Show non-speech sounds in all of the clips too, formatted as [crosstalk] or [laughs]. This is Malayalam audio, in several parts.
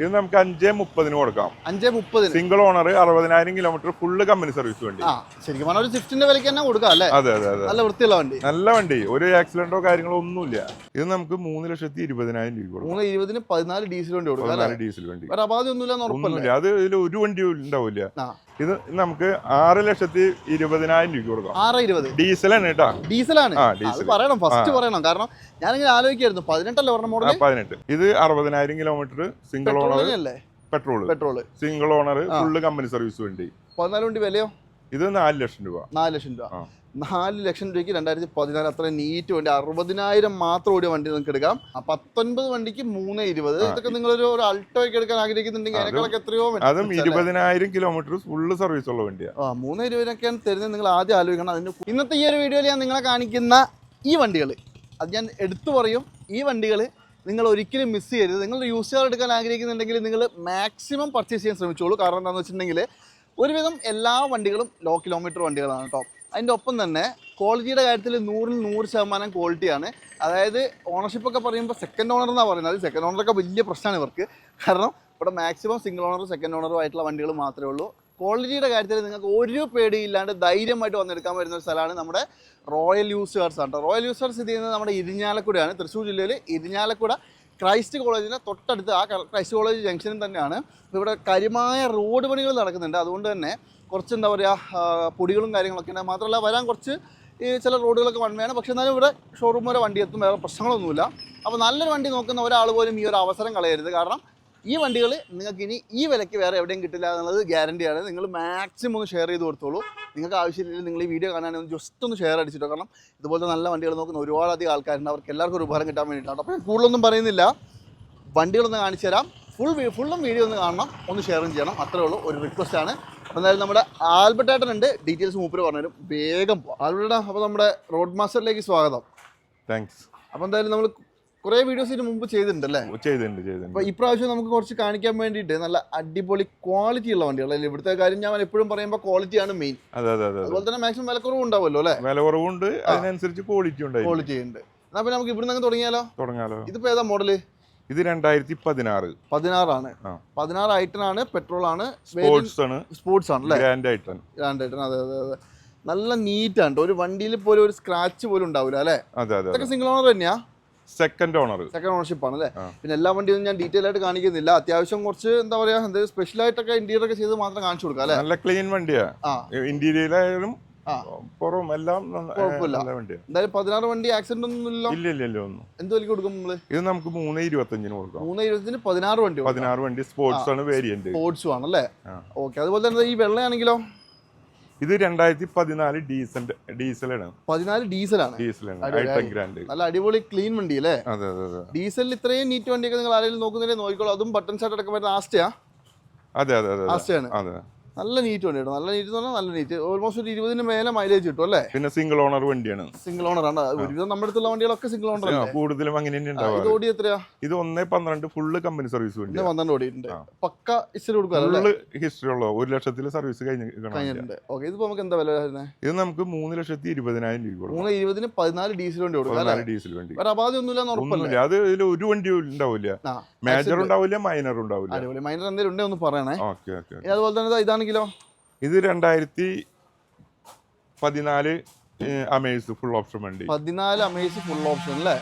ഇത് നമുക്ക് അഞ്ചേ മുപ്പതിന് കൊടുക്കാം. അഞ്ചേ മുപ്പതിന്? സിംഗിൾ ഓണർ അറുപതിനായിരം കിലോമീറ്റർ ഫുള്ള് കമ്പനി സർവീസ് വണ്ടി. ശരിക്കും പറഞ്ഞാൽ ഒരു സ്വിഫ്റ്റിന്റെ വിലയ്ക്ക് തന്നെ കൊടുക്കാം അല്ലേ? അതെ അതെ അതെ. നല്ല വൃത്തിയുള്ള വണ്ടി. നല്ല വണ്ടി. ഒരു ആക്സിഡന്റോ കാര്യങ്ങളോ ഒന്നുമില്ല. ഇത് നമുക്ക് മൂന്ന് ലക്ഷത്തി ഇരുപതിനായിരം രൂപ മൂന്ന് ഇരുപതിന് പതിനാല് ഡീസൽ വണ്ടി കൊടുക്കാം ഡീസൽ വണ്ടി. ഒന്നുമില്ല. അത് ഇതിൽ ഒരു വണ്ടി ഉണ്ടാവില്ല. ഇത് നമുക്ക് ആറ് ലക്ഷത്തി ഇരുപതിനായിരം രൂപ കൊടുക്കാം. ആറ് ഇരുപത്. ഡീസലാണ് ആണ് ഡീസലാണ്. പറയണം ഫസ്റ്റ് പറയണം. കാരണം ഞാനിങ്ങനെ ആലോചിക്കായിരുന്നു പതിനെട്ടല്ലേ പറഞ്ഞ മോഡൽ പതിനെട്ട്. ഇത് അറുപതിനായിരം kilometre single owner petrol petrol single owner full company service വേണ്ടി. പതിനാല് വണ്ടി വിലയോ? ഇത് നാല് ലക്ഷം രൂപ. നാല് ലക്ഷം രൂപ. നാല് ലക്ഷം രൂപയ്ക്ക് രണ്ടായിരത്തി പതിനാല് അത്ര നീറ്റ് വണ്ടി. അറുപതിനായിരം മാത്രം ഓടിയ വണ്ടി നിങ്ങൾക്ക് എടുക്കാം. ആ പത്തൊൻപത് വണ്ടിക്ക് മൂന്ന് ഇരുപത്. ഇതൊക്കെ നിങ്ങളൊരു ഒരു അൾട്ടോയ്ക്ക് എടുക്കാൻ ആഗ്രഹിക്കുന്നുണ്ടെങ്കിൽ അതിനൊക്കെ എത്രയോ അതും? ഇരുപതിനായിരം കിലോമീറ്റർ ഫുള്ള് സർവീസ് ഉള്ള വണ്ടിയാണ് ആ മൂന്ന് ഇരുപതിനൊക്കെയാണ് തരുന്നത്. നിങ്ങൾ ആദ്യം ആലോചിക്കണം. അതിന് ഇന്നത്തെ ഈ ഒരു വീഡിയോയിൽ ഞാൻ നിങ്ങളെ കാണിക്കുന്ന ഈ വണ്ടികൾ അത് ഞാൻ എടുത്തു പറയും. ഈ വണ്ടികൾ നിങ്ങൾ ഒരിക്കലും മിസ് ചെയ്യരുത്. നിങ്ങൾ യൂസ് കാർ എടുക്കാൻ ആഗ്രഹിക്കുന്നുണ്ടെങ്കിൽ നിങ്ങൾ മാക്സിമം പർച്ചേസ് ചെയ്യാൻ ശ്രമിച്ചോളൂ. കാരണം എന്താണെന്ന് വെച്ചിട്ടുണ്ടെങ്കിൽ ഒരുവിധം എല്ലാ വണ്ടികളും ലോ കിലോമീറ്റർ വണ്ടികളാണ് കേട്ടോ. അതിന്റെ ഒപ്പം തന്നെ ക്വാളിറ്റിയുടെ കാര്യത്തിൽ നൂറിൽ നൂറ് ശതമാനം ക്വാളിറ്റിയാണ്. അതായത് ഓണർഷിപ്പ് ഒക്കെ പറയുമ്പോൾ സെക്കൻഡ് ഓണർ എന്നാണ് പറയുന്നത്. അത് സെക്കൻഡ് ഓണറൊക്കെ വലിയ പ്രശ്നമാണ് ഇവർക്ക്. കാരണം ഇവിടെ മാക്സിമം സിംഗിൾ ഓണറും സെക്കൻഡ് ഓണറും ആയിട്ടുള്ള വണ്ടികൾ മാത്രമേ ഉള്ളൂ. ക്വാളിറ്റിയുടെ കാര്യത്തിൽ നിങ്ങൾക്ക് ഒരു പേടിയില്ലാണ്ട് ധൈര്യമായിട്ട് വന്നെടുക്കാൻ വരുന്ന ഒരു സ്ഥലമാണ് നമ്മുടെ റോയൽ യൂസേഴ്സ് ആണ് റോയൽ യൂസേഴ്സ് സ്ഥിതി ചെയ്യുന്നത് നമ്മുടെ ഇരിഞ്ഞാലക്കുടയാണ്. തൃശ്ശൂർ ജില്ലയിൽ ഇരിഞ്ഞാലക്കുട ക്രൈസ്റ്റ് കോളേജിന് തൊട്ടടുത്ത് ആ ക്രൈസ്റ്റ് കോളേജ് ജംഗ്ഷനിൽ തന്നെയാണ്. ഇവിടെ കാര്യമായ റോഡ് പണികൾ നടക്കുന്നുണ്ട്. അതുകൊണ്ട് തന്നെ കുറച്ച് എന്താ പറയുക പൊടികളും കാര്യങ്ങളൊക്കെ ഉണ്ട്. മാത്രമല്ല വരാൻ കുറച്ച് ഈ ചില റോഡുകളൊക്കെ വൺ പക്ഷേ പക്ഷെ എന്നാലും ഇവിടെ ഷോറൂം വരെ വണ്ടി എത്തും. വേറെ പ്രശ്നങ്ങളൊന്നുമില്ല. അപ്പോൾ നല്ലൊരു വണ്ടി നോക്കുന്ന ഒരാൾ പോലും ഈ ഒരു അവസരം കളയരുത്. കാരണം ഈ വണ്ടികൾ നിങ്ങൾക്ക് ഇനി ഈ വിലയ്ക്ക് വേറെ എവിടെയും കിട്ടില്ല എന്നുള്ളത് ഗ്യാരണ്ടിയാണ് നിങ്ങൾ മാക്സിമം ഒന്ന് ഷെയർ ചെയ്ത് കൊടുത്തോളൂ. നിങ്ങൾക്ക് ആവശ്യമില്ലെങ്കിൽ നിങ്ങൾ ഈ വീഡിയോ കാണാൻ ജസ്റ്റ് ഒന്ന് ഷെയർ അടിച്ചിട്ടോ. കാരണം ഇതുപോലത്തെ നല്ല വണ്ടികൾ നോക്കുന്ന ഒരുപാടധികം ആൾക്കാരുണ്ട്. അവർക്ക് എല്ലാവർക്കും ഒരു ഉപകാരം കിട്ടാൻ വേണ്ടിയിട്ടാണ്. അപ്പോൾ കൂടുതലൊന്നും പറയുന്നില്ല. വണ്ടികളൊന്ന് കാണിച്ചു തരാം. ഫുൾ ഫുള്ളും വീഡിയോ ഒന്ന് കാണണം. ഒന്ന് ഷെയറും ചെയ്യണം. അത്രേ ഉള്ളൂ. ഒരു റിക്വസ്റ്റ് ആണ്. അപ്പോൾ എന്തായാലും നമ്മുടെ ആൽബർട്ട് ഏട്ടൻ ഉണ്ട്. ഡീറ്റെയിൽസ് മൂപ്പര് പറഞ്ഞുതരും. വേഗം പോകാം ആൽബർട്ടാ അപ്പോൾ നമ്മുടെ റോഡ് മാസ്റ്ററിലേക്ക് സ്വാഗതം. താങ്ക്സ് അപ്പോൾ എന്തായാലും നമ്മൾ കുറേ വീഡിയോസ് ഇതിന് മുമ്പ് ചെയ്തിട്ടുണ്ടല്ലേ? ചെയ്തിട്ടുണ്ട് ചെയ്തിട്ടുണ്ട്. അപ്പോൾ ഇപ്രാവശ്യം നമുക്ക് കുറച്ച് കാണിക്കാൻ വേണ്ടിയിട്ട് നല്ല അടിപൊളി ക്വാളിറ്റി ഉള്ള വണ്ടികൾ അല്ലേ ഇവിടുത്തെ കാര്യം ഞാൻ എപ്പോഴും പറയുമ്പോൾ ക്വാളിറ്റിയാണ് മെയിൻ അതെ അതെ അതെ അതെ. അതുപോലെ തന്നെ മാക്സിമം വിലക്കുറവ് ഉണ്ടാവുമല്ലോ അല്ലേ? വില കുറവുണ്ട് അതിനനുസരിച്ച് ക്വാളിറ്റി ഉണ്ട് ക്വാളിറ്റി ഉണ്ട്. എന്നാ പിന്നെ നമുക്ക് ഇവിടുന്ന് അങ്ങ് തുടങ്ങിയാലോ? തുടങ്ങാലോ. ഇതിപ്പോ ഏതാ മോഡൽ ഇത് രണ്ടായിരത്തി പതിനാറ് പതിനാറാണ്. പതിനാറ് ഐറ്റനാണ് ആണ് പെട്രോൾ ആണ് സ്പോർട്സ് ആണ്. സ്പോർട്സ് ആണ് അല്ലേ? ഗ്രാൻഡ് ഐറ്റൻ ഗ്രാൻഡ് ഐറ്റൻ അതെ അതെ അതെ. നല്ല നീറ്റ് ആണ് ഒരു വണ്ടിയിൽ പോലും ഒരു സ്ക്രാച്ച് പോലും ഉണ്ടാവില്ല അല്ലേ? അതെ അതെ സിംഗിൾ ഓണർ തന്നെയാ? സെക്കൻഡ് ഓണർ സെക്കൻഡ് ഓണർഷിപ്പ് ആണ് അല്ലേ പിന്നെ എല്ലാ വണ്ടിയും ഞാൻ ഡീറ്റെയിൽ ആയിട്ട് കാണിക്കുന്നില്ല. അത്യാവശ്യം കുറച്ച് എന്താ പറയാ എന്തെങ്കിലും സ്പെഷ്യൽ ആയിട്ടൊക്കെ ഇന്റീരിയർ ഒക്കെ ചെയ്ത് മാത്രം കാണിച്ചു കൊടുക്കാം അല്ലേ? നല്ല ക്ലീൻ വണ്ടിയാ. ഇന്റീരിയലായാലും. പുറവും എല്ലാം എന്തായാലും പതിനാറ് വണ്ടി ആക്സിഡന്റ് ഒന്നും ഇല്ല ഇല്ല ഇല്ല ഒന്നും. എന്ത് വിലക്ക് കൊടുക്കും നമ്മൾ? ഇത് നമുക്ക് മൂന്ന് ഇരുപത്തഞ്ചിന് കൊടുക്കാം. മൂന്ന് ഇരുപത്തിന് പതിനാറ് വണ്ടി പതിനാറ് വണ്ടി സ്പോർട്സ് ആണ് വേരിയന്റ് സ്പോർട്സും ആണ് അല്ലേ ആ. ഓക്കെ അതുപോലെ തന്നെ ഈ വെള്ളയാണെങ്കിലോ? ഇത് രണ്ടായിരത്തി പതിനാല് ഡീസൽ ഡീസലാണ്. പതിനാല് ഡീസലാണ്. ഡീസലാണ്. ഗ്രാൻഡ് നല്ല അടിപൊളി ക്ലീൻ വണ്ടി അല്ലേ? അതെ അതെ അതെ. ഡീസലിൽ ഇത്രയും നീറ്റ് വണ്ടിയൊക്കെ നിങ്ങൾ ആരെങ്കിലും നോക്കുന്നില്ലേ നോക്കിക്കോളൂ. അതും ബട്ടൺ ഷർട്ട് അടക്കം വരുന്ന ആസ്റ്റയാ അതെ അതെ അതെ ആസ്റ്റയാണ് അതെ. നല്ല നീറ്റ് വണ്ടി കേട്ടോ. നല്ല നീറ്റ് എന്ന് പറഞ്ഞാൽ നല്ല നീറ്റ് ഓൾമോസ്റ്റ് ഒരു ഇരുപതിന് മേലെ മൈലേജ് കിട്ടും അല്ലേ? പിന്നെ സിംഗിൾ ഓണർ വണ്ടിയാണ്. സിംഗിൾ ഓണർ ആണ്. ഒരുവിധം നമ്മുടെ അടുത്തുള്ള വണ്ടികളൊക്കെ സിംഗിൾ ഓണർ കൂടുതലും അങ്ങനെ ഇത് ഓടി എത്രയാ? ഇത് ഒന്നേ പന്ത്രണ്ട് ഫുള്ള് കമ്പനി സർവീസ് വണ്ടി. പന്ത്രണ്ട് ഓടിയിട്ടുണ്ട്. ആ. പക്ക ഹിസ്റ്ററി കൊടുക്കാൻ ഹിസ്റ്ററി ഉള്ളോ ഒരു ലക്ഷത്തിൽ സർവീസ് കഴിഞ്ഞ കഴിഞ്ഞിട്ടുണ്ട്. ഓക്കെ ഇതിപ്പോ നമുക്ക് എന്താ വില വരുന്നത് ഇത് നമുക്ക് മൂന്ന് ലക്ഷത്തി ഇരുപതിനായിരം രൂപ മൂന്ന് ഇരുപതിന് പതിനാല് ഡീസൽ വണ്ടി കൊടുക്കും ഡീസൽ വണ്ടി. അപാധി ഒന്നുമില്ല ഉറപ്പല്ലേ. അത് ഇതിൽ ഒരു വണ്ടി ഉണ്ടാവില്ല. മേജർ ഉണ്ടാവില്ല മൈനർ ഉണ്ടാവില്ല. മൈനർ എന്തെങ്കിലും ഉണ്ടെങ്കിൽ ഒന്ന് പറയണേ. അതുപോലെ തന്നെ ദാ ഇതാണെങ്കിലോ ഇത് രണ്ടായിരത്തി പതിനാല് അമേസ് ഫുൾ ഓപ്ഷൻ വണ്ടി. പതിനാല് അമേസ് ഫുൾ ഓപ്ഷൻ അല്ലേ?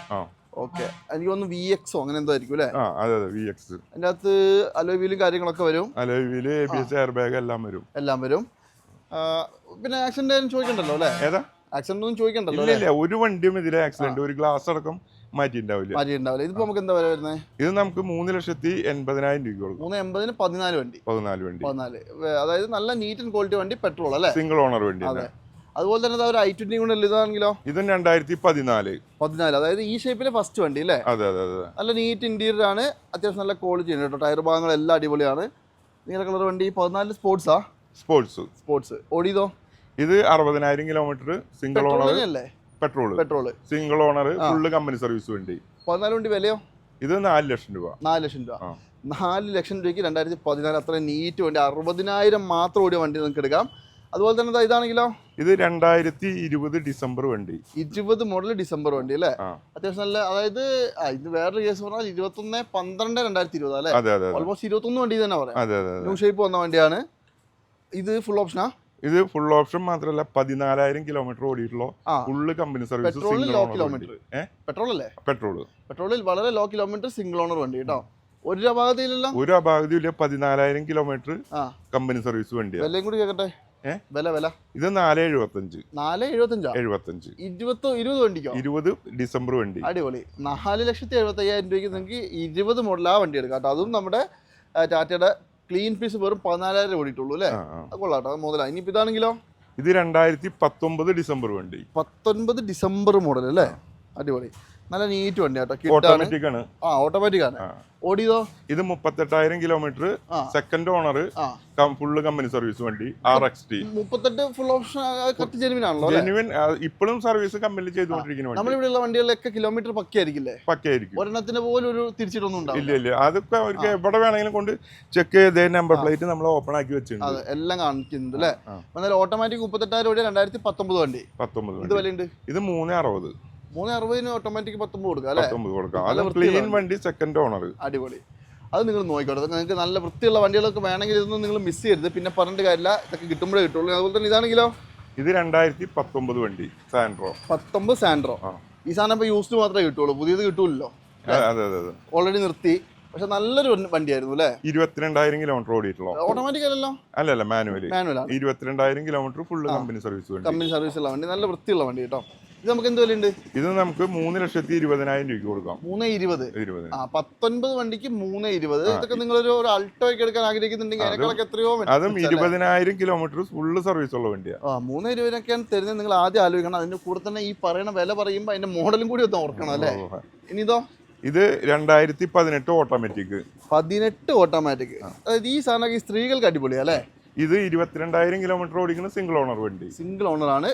ഓക്കെ. എനിക്ക് തോന്നുന്നു വി എക്സോ അങ്ങനെ എന്തോ ആയിരിക്കും അല്ലേ? അതെ അതെ വി എക്സ് അതിന്റെ അകത്ത് അലോവീലും കാര്യങ്ങളൊക്കെ വരും. അലോവിൽ A B S air bag എല്ലാം വരും. എല്ലാം വരും. പിന്നെ ആക്സിഡന്റ് ചോദിക്കണ്ടല്ലോ അല്ലേ? ഏതാ? ആക്സിഡന്റ് ഒന്നും ചോദിക്കണ്ടല്ലോ ഇല്ല ഒരു വണ്ടിയും ഇതിലെ ആക്സിഡന്റ് ഒരു ഗ്ലാസ് അടക്കം മാറ്റിയിട്ടുണ്ടാവില്ല മാറ്റിണ്ടാവില്ല ഇതിപ്പോ നമുക്ക് എന്താ വില വരുന്നത് ഇത് നമുക്ക് മൂന്ന് ലക്ഷത്തി എൺപതിനായിരം രൂപ കൊടുക്കും മൂന്ന് എൺപതിന് പതിനാല് വണ്ടി. പതിനാല് വണ്ടി. പതിനാല്. അതായത് നല്ല നീറ്റ് ആൻഡ് ക്വാളിറ്റി വണ്ടി പെട്രോൾ അല്ലേ? സിംഗിൾ ഓണർ വണ്ടി അതെ. അതുപോലെ തന്നെ ഒരു ഐ ട്വന്റി കൂടെ ഇതാണെങ്കിലോ? ഇതും രണ്ടായിരത്തി പതിനാല്. പതിനാല് അതായത് ഈ ഷേപ്പിലെ ഫസ്റ്റ് വണ്ടി അല്ലേ? അതെ അതെ അതെ. നല്ല നീറ്റ് ഇന്റീരിയർ ആണ്. അത്യാവശ്യം നല്ല ക്വാളിറ്റി ഉണ്ട് കേട്ടോ. ടയർ ഭാഗങ്ങളെല്ലാം അടിപൊളിയാണ്. നീല കളർ വണ്ടി പതിനാല് സ്പോർട്സാ സ്പോർട്സ് സ്പോർട്സ് ഓടിയതോ? ഇത് അറുപതിനായിരം kilometre single owner പെട്രോളിനല്ലേ petrol petrol. Single owner full company service വേണ്ടി. പതിനാല് വണ്ടി വിലയോ? ഇത് നാല് ലക്ഷം രൂപ. നാല് ലക്ഷം രൂപ. നാല് ലക്ഷം രൂപയ്ക്ക് രണ്ടായിരത്തി പതിനാല് അത്ര നീറ്റ് വണ്ടി. അറുപതിനായിരം മാത്രം ഓടിയ വണ്ടി നിങ്ങൾക്ക് എടുക്കാം. അതുപോലെ തന്നെ ഇതാണെങ്കിലോ? ഇത് രണ്ടായിരത്തി ഇരുപത് ഡിസംബർ വണ്ടി. ഇരുപത് മോഡൽ ഡിസംബർ വണ്ടി അല്ലേ? അത്യാവശ്യം നല്ല അതായത് ഇത് വേറൊരു കേസ് പറഞ്ഞാൽ ഇരുപത്തൊന്ന് പന്ത്രണ്ട് രണ്ടായിരത്തി ഇരുപത് അല്ലേ ഓൾമോസ്റ്റ് ഇരുപത്തൊന്ന് വണ്ടി തന്നെ പറയാം. ന്യൂ ഷേപ്പ് വന്ന വണ്ടിയാണ്. ഇത് ഫുൾ ഓപ്ഷനാ ഇത് ഫുൾ ഓപ്ഷൻ മാത്രമല്ല പതിനാലായിരം കിലോമീറ്റർ ഓടിയിട്ടുള്ള ഫുള്ള് കമ്പനി സർവീസ് പെട്രോളിൽ ലോ കിലോമീറ്റർ പെട്രോൾ അല്ലേ പെട്രോൾ പെട്രോളിൽ വളരെ ലോ കിലോമീറ്റർ സിംഗിൾ ഓണർ വണ്ടി കേട്ടോ. ഒരു അപാകതയിലല്ല? ഒരു അപാകതയില്ല പതിനാലായിരം കിലോമീറ്റർ കമ്പനി സർവീസ് വണ്ടിയാണ് വിലയും കൂടി കേക്കട്ടെ? വില വില. ഇത് നാല് എഴുപത്തഞ്ച്. നാല് എഴുപത്തഞ്ചാ? എഴുപത്തഞ്ച്. ഇരുപത് ഇരുപത് വണ്ടിക്കോ? ഇരുപത് ഡിസംബർ വണ്ടി. അടിപൊളി. നാല് ലക്ഷത്തി എഴുപത്തി അയ്യായിരം രൂപയ്ക്ക് നിങ്ങൾക്ക് ഇരുപത് മോഡൽ ആ വണ്ടി എടുക്കാം കേട്ടോ. അതും നമ്മുടെ ടാറ്റയുടെ ക്ലീൻ പീസ് വെറും പതിനാലായിരം ഓടിയിട്ടുള്ളൂ അല്ലേ? അത് കൊള്ളാട്ടോ അത് മുതലാണ് ഇനിയിപ്പോൾ ഇതാണെങ്കിലോ? ഇത് രണ്ടായിരത്തി പത്തൊമ്പത് ഡിസംബർ വണ്ടി. പത്തൊൻപത് ഡിസംബർ മോഡൽ അല്ലേ? അടിപൊളി. നല്ല നീറ്റ് വണ്ടി കേട്ടോ. ഓട്ടോമാറ്റിക് ആണ്. ആ ഓട്ടോമാറ്റിക് ആണ്. ഓടിയതോ? ഇത് മുപ്പത്തെട്ടായിരം kilometre second owner full company service വണ്ടി ആർ എക്സ് ടി മുപ്പത്തെട്ട് ഫുൾ ഓപ്ഷൻ കറക്റ്റ് ജെനുവിൻ ആണല്ലോ ജെനുവിൻ ഇപ്പോഴും സർവീസ് കമ്പനി ചെയ്തുകൊണ്ടിരിക്കുന്ന നമ്മളിവിടെയുള്ള വണ്ടികളിലൊക്കെ കിലോമീറ്റർ പക്കയായിരിക്കില്ലേ? പക്കയായിരിക്കും. ഒരെണ്ണത്തിന് പോലും ഒരു തിരിച്ചിട്ടൊന്നും ഇല്ല ഇല്ല. അതൊക്കെ അവർക്ക് എവിടെ വേണമെങ്കിലും കൊണ്ട് ചെക്ക് ചെയ്തേ നമ്പർ പ്ലേറ്റ് നമ്മൾ ഓപ്പൺ ആക്കി വെച്ചിട്ടുണ്ട്. എല്ലാം കാണിക്കുന്നുണ്ട് അല്ലേ? ഓട്ടോമാറ്റിക് മുപ്പത്തെട്ടായിരം രൂപ രണ്ടായിരത്തി പത്തൊമ്പത് വണ്ടി. പത്തൊമ്പത് ഇത് വിലയുണ്ട്? ഇത് മൂന്ന് അറുപത്. മൂന്ന് അറുപതിന് ഓട്ടോമാറ്റിക് പത്തൊമ്പത് കൊടുക്കുക അല്ലേ? പത്തൊമ്പത് കൊടുക്കാം. അത് വണ്ടി സെക്കൻഡ് ഓണർ അടിപൊളി. അത് നിങ്ങൾ നോക്കിക്കോട്ടെ. നിങ്ങൾക്ക് നല്ല വൃത്തിയുള്ള വണ്ടികളൊക്കെ വേണമെങ്കിൽ ഇതൊന്നും നിങ്ങൾ മിസ് ചെയ്യരുത്. പിന്നെ പറഞ്ഞിട്ട് കാര്യമില്ല. ഇതൊക്കെ കിട്ടുമ്പോഴേ കിട്ടുള്ളൂ. അതുപോലെ തന്നെ ഇതാണെങ്കിലോ? ഇത് രണ്ടായിരത്തി പത്തൊമ്പത് വണ്ടി. സാൻഡ്രോ പത്തൊമ്പത് സാൻഡ്രോ ഈ സാധനം ഇപ്പോൾ യൂസ്ഡ് മാത്രമേ കിട്ടുള്ളൂ. പുതിയത് കിട്ടൂല്ലോ ഓൾറെഡി നിർത്തി. പക്ഷെ നല്ലൊരു വണ്ടി- വണ്ടിയായിരുന്നു അല്ലേ? ഇരുപത്തിരണ്ടായിരം കിലോമീറ്റർ ഓടിയിട്ടുള്ളൂ. ഓട്ടോമാറ്റിക് അല്ലല്ലോ? അല്ലല്ല മാനുവലി മാനുവലാണ് ഇരുപത്തിരണ്ടായിരം kilometre full company service company service ഉള്ള വണ്ടി. നല്ല വൃത്തിയുള്ള വണ്ടി കേട്ടോ. ഇത് നമുക്ക് എന്ത് വിലയുണ്ട്? ഇത് നമുക്ക് മൂന്ന് ലക്ഷത്തി ഇരുപതിനായിരം രൂപയ്ക്ക് കൊടുക്കാം. മൂന്ന് ഇരുപത്. ആ പത്തൊൻപത് വണ്ടിക്ക് മൂന്ന് ഇരുപത്. ഇതൊക്കെ നിങ്ങൾ ഒരു അൾട്ടോ ഒക്കെ എടുക്കാൻ ആഗ്രഹിക്കുന്നുണ്ടെങ്കിൽ അതിനേക്കാളൊക്കെ എത്രയോ അതും ഇരുപതിനായിരം കിലോമീറ്റർ ഫുള്ള് സർവീസ് ഉള്ള വണ്ടിയാണ് ആ മൂന്ന് ഇരുപതിനൊക്കെയാണ് തരുന്നത്. നിങ്ങൾ ആദ്യം ആലോചിക്കണം. അതിന്റെ കൂടെ തന്നെ ഈ പറയുന്ന വില പറയുമ്പോൾ അതിന്റെ മോഡലും കൂടി ഒന്ന് ഓർക്കണം അല്ലേ? ഇനി ഇതോ? ഇത് രണ്ടായിരത്തി പതിനെട്ട് ഓട്ടോമാറ്റിക് പതിനെട്ട് ഓട്ടോമാറ്റിക് അതായത് ഈ സാധനമൊക്കെ സ്ത്രീകൾക്ക് അടിപൊളിയാ അല്ലേ? ഇത് ഇരുപത്തിരണ്ടായിരം കിലോമീറ്റർ ഓടിക്കുന്ന സിംഗിൾ ഓണർ വണ്ടി. സിംഗിൾ ഓണർ ആണ്.